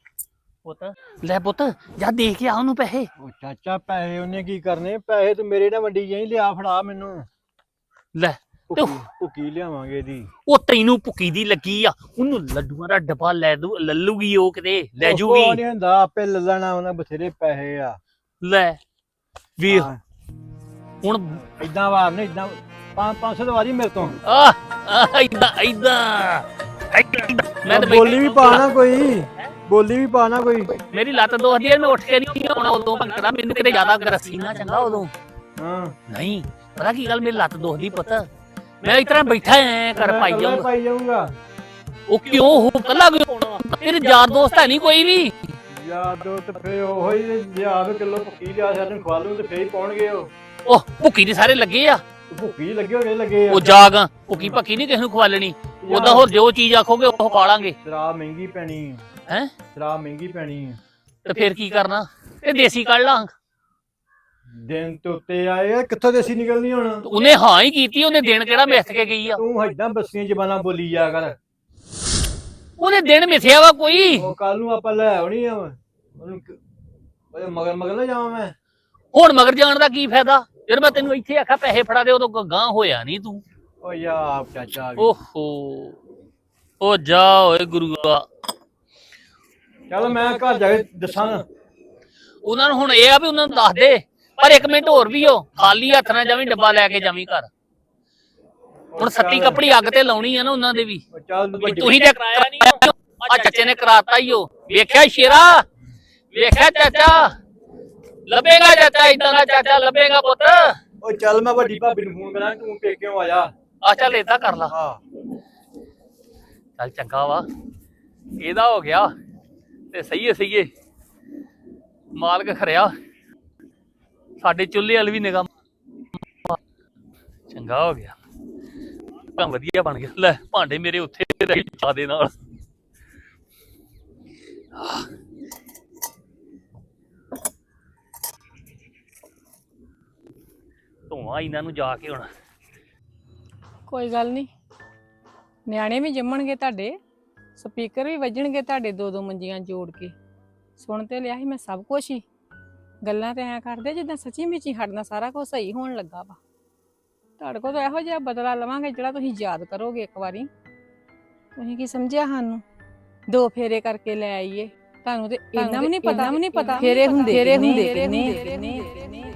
ਪੁੱਤ ਲੈ ਪੁੱਤ ਜਾ ਦੇਖ ਕੇ ਆ ਉਹਨੂੰ ਪੈਸੇ। ਉਹ ਚਾਚਾ ਪੈਸੇ ਉਹਨੇ ਕੀ ਕਰਨੇ? ਪੈਸੇ ਤੂੰ ਮੇਰੇ ਨਾਲ ਵੰਡੀ ਜਾਈ ਲਿਆ ਫੜਾ ਮੈਨੂੰ। ਲੈ ਤੇ ਭੁੱਕੀ ਲਿਆਵਾਂਗੇ ਦੀ ਉਹ ਤੈਨੂੰ ਭੁੱਕੀ ਦੀ ਲੱਗੀ ਆ। ਉਹਨੂੰ ਲੱਡੂਆਂ ਦਾ ਡੱਬਾ ਲੈ ਦੂ ਲੱਲੂਗੀ ਉਹ ਕਿਤੇ ਲੈ ਉਹ ਜੂਗੀ। ਨਹੀਂ ਹੁੰਦਾ ਆਪੇ ਲੈ ਲੈਣਾ ਉਹਨਾਂ ਬਥੇਰੇ ਪੈਸੇ ਆ। ਲੈ ਵੀ ਹੁਣ ਏਦਾਂ ਵਾਰ ਨੇ ਏਦਾਂ 500 ਦਾ ਵਾਰੀ ਮੇਰੇ ਤੋਂ। ਆ ਇਦਾਂ ਇਦਾਂ ਮੈਂ ਤਾਂ ਬੋਲੀ ਵੀ ਪਾਣਾ ਕੋਈ। ਬੋਲੀ ਵੀ ਪਾਣਾ ਕੋਈ। ਮੇਰੀ ਲੱਤ ਦੋਖਦੀ ਐ ਮੈਂ ਉੱਠ ਕੇ ਨਹੀਂ ਆਉਣਾ ਉਦੋਂ ਭੰਕਦਾ ਮੈਨੂੰ ਕਿਤੇ ਜ਼ਿਆਦਾ ਗਰਸੀ ਨਾ ਚੰਗਾ ਉਦੋਂ। ਹਾਂ। ਨਹੀਂ ਪਤਾ ਕੀ ਗੱਲ ਮੇਰੀ ਲੱਤ ਦੋਖਦੀ ਪੁੱਤ। ਮੈਂ ਇਸ ਤਰ੍ਹਾਂ ਬੈਠਾ ਐ ਕਰ ਮੈਂ ਪਾਈ ਇਕੱਲਾ ਜਾਊਂਗਾ। ਪਾਈ ਜਾਊਂਗਾ। ਉਹ ਕਿਉਂ ਹੋ ਕੱਲਾ ਕਿਉਂ ਹੋਣਾ? ਤੇਰੇ ਯਾਰ ਦੋਸਤ ਹੈ ਨਹੀਂ ਕੋਈ ਵੀ। ਯਾਰ ਦੋ ਤੇ ਫੇ ਉਹ ਹੀ ਵੀ ਕਿਲੋ ਭੁੱਕੀ ਲਿਆ ਸਾਨੂੰ ਖਵਾ ਲੂ ਤੇ ਫੇਰ ਹੀ ਪਾਉਣਗੇ ਉਹ। ਉਹ ਭੁੱਕੀ ਦੇ ਸਾਰੇ ਲੱਗੇ ਆ। ਜਿਹੀ ਲੱਗੇ ਹੋਏ ਲੱਗੇ ਆ। ਉਹ ਜਾਗ ਭੁੱਕੀ ਭੱਕੀ ਨਹੀਂ ਕਿਸੇ ਨੂੰ ਖਵਾਲਣੀ। ਉਦਾਂ ਹੋਰ ਜੋ ਚੀਜ਼ ਆਖੋਗੇ ਉਹ ਖਾ ਲਾਂਗੇ ਸ਼ਰਾਬ ਮਹਿੰਗੀ ਪੈਣੀ ਹੈਂ? ਸ਼ਰਾਬ ਮਹਿੰਗੀ ਪੈਣੀ ਆ। ਤੇ ਫਿਰ ਕੀ ਕਰਨਾ? ਤੇ ਦੇਸੀ ਕੱਢ ਲਾਂ। ਦਿਨ ਤੇ ਉੱਤੇ ਆਏ ਆ ਕਿੱਥੋਂ ਦੇਸੀ ਨਿਕਲਣੀ ਹੁਣ? ਉਹਨੇ ਹਾਂ ਹੀ ਕੀਤੀ ਉਹਨੇ ਦਿਨ ਕਿਹੜਾ ਮਿੱਥ ਕੇ ਗਈ ਆ? ਤੂੰ ਏਦਾਂ ਬੱਸੀਆਂ ਜ਼ਬਾਨਾਂ ਬੋਲੀ ਜਾ ਕਰ। ਉਹਨੇ ਦਿਨ ਮਿਥਿਆ ਵਾ ਕੋਈ। ਉਹ ਕੱਲ ਨੂੰ ਆਪਾਂ ਲੈ ਆਉਣੀ ਆ। ਉਹਨੂੰ ਕ- ਉਹਦੇ ਮਗਰ ਮਗਰ ਨਾ ਜਾਵਾਂ ਮੈਂ। ਹੁਣ ਮਗਰ ਜਾਣ ਦਾ ਕੀ ਫਾਇਦਾ? ਜਦ ਮੈਂ ਤੈਨੂੰ ਇੱਥੇ ਆਖਿਆ ਪੈਸੇ ਫੜਾ ਦੇ ਉਦੋਂ ਗਾਂ ਹੋਇਆ ਨਹੀਂ ਤੂੰ। ਓ ਯਾਰ ਚਾਚਾ ਗਿਆ। ਓਹੋ। ਉਹ ਜਾ ਓਏ ਗੁਰੂਆ ਚੱਲ ਮੈਂ ਘਰ ਜਾ ਕੇ ਦੱਸਾਂ। ਉਹਨਾਂ ਨੂੰ ਹੁਣ ਇਹ ਆ ਵੀ ਉਹਨਾਂ ਨੂੰ ਦੱਸ ਦੇ ਪਰ ਇੱਕ ਮਿੰਟ ਹੋਰ ਵੀ ਹੋ ਖਾਲੀ ਹੱਥ ਨਾਲ ਜਾਵੀਂ ਡੱਬਾ ਲੈ ਕੇ ਜਾਵੀਂ ਘਰ। ਹੁਣ ਸੱਤੀ ਕੱਪੜੀ ਅੱਗ ਤੇ ਲਾਉਣੀ ਆ ਨਾ ਉਹਨਾਂ ਦੇ ਵੀ। ਵੀ ਤੁਸੀਂ ਤੇ ਕਰਾਇਆ ਨਹੀਂ ਆ ਚਾਚੇ ਨੇ ਕਰਾਤਾ ਹੀ ਉਹ ਵੇਖਿਆ ਸ਼ੇਰਾ? ਵੇਖਿਆ ਚਾਚਾ? ਲੱਭੇਗਾ ਚਾਚਾ ਇਦਾਂ ਦਾ ਚਾਚਾ ਲੱਭੇਗਾ ਪੁੱਤ। ਉਹ ਚੱਲ ਮੈਂ ਵੱਡੀ ਭਾਬੀ ਨੂੰ ਫੋਨ ਕਰਾਂ ਤੂੰ ਪੇਕਿਓਂ ਆ ਜਾ। ਆ ਚੱਲ ਏਦਾਂ ਕਰ ਲਾ। ਹਾਂ। ਚੱਲ ਚੰਗਾ ਵਾ। ਇਹਦਾ ਹੋ ਗਿਆ ਤੇ ਸਹੀ ਹੈ ਸਹੀ ਹੈ ਮਾਲਕ ਖਰਿਆ। ਸਾਡੇ ਚੁੱਲ੍ਹੇ ਵਾਲ ਵੀ ਨਿਗਾਹ ਚੰਗਾ ਹੋ ਗਿਆ। ਕੰਮ ਵਧੀਆ ਬਣ ਗਿਆ। ਲੈ ਭਾਂਡੇ ਮੇਰੇ ਉੱਥੇ ਰਹੀ ਚਾ ਦੇ ਨਾਲ। ਧੂਆਂ ਇਹਨਾਂ ਨੂੰ ਜਾ ਕੇ ਹੁਣ। ਕੋਈ ਗੱਲ ਨਹੀਂ। ਨਿਆਣੇ ਵੀ ਜੰਮਣਗੇ ਤੁਹਾਡੇ ਸਪੀਕਰ ਵੀ ਵੱਜਣਗੇ ਤੁਹਾਡੇ ਦੋ ਦੋ ਮੰਜੀਆਂ ਜੋੜ ਕੇ। ਸੁਣ ਤੇ ਲਿਆ ਸੀ ਮੈਂ ਸਭ ਕੁਝ ਹੀ। ਗੱਲਾਂ ਤੇ ਐ ਕਰਦੇ ਜਿੱਦਾਂ ਸੱਚੀ ਮੁੱਚੀ ਹਟਣਾ ਸਾਰਾ ਕੁਝ ਸਹੀ ਹੋਣ ਲੱਗਾ ਵਾ। ਤੁਹਾਡੇ ਕੋਲ ਤਾਂ ਇਹੋ ਜਿਹਾ ਬਦਲਾ ਲਵਾਂਗੇ ਜਿਹੜਾ ਤੁਸੀਂ ਯਾਦ ਕਰੋਗੇ ਇੱਕ ਵਾਰੀ। ਤੁਸੀਂ ਕੀ ਸਮਝਿਆ ਸਾਨੂੰ? ਦੋ ਫੇਰੇ ਕਰਕੇ ਲੈ ਆਈਏ। ਤੁਹਾਨੂੰ ਤੇ ਇੰਨਾ ਵੀ ਨਹੀਂ ਪਤਾ। ਵੀ ਨਹੀਂ ਪਤਾ। ਫੇਰੇ ਹੁੰਦੇ ਫੇਰੇ ਹੁੰਦੇ ਕਿੰਨੇ?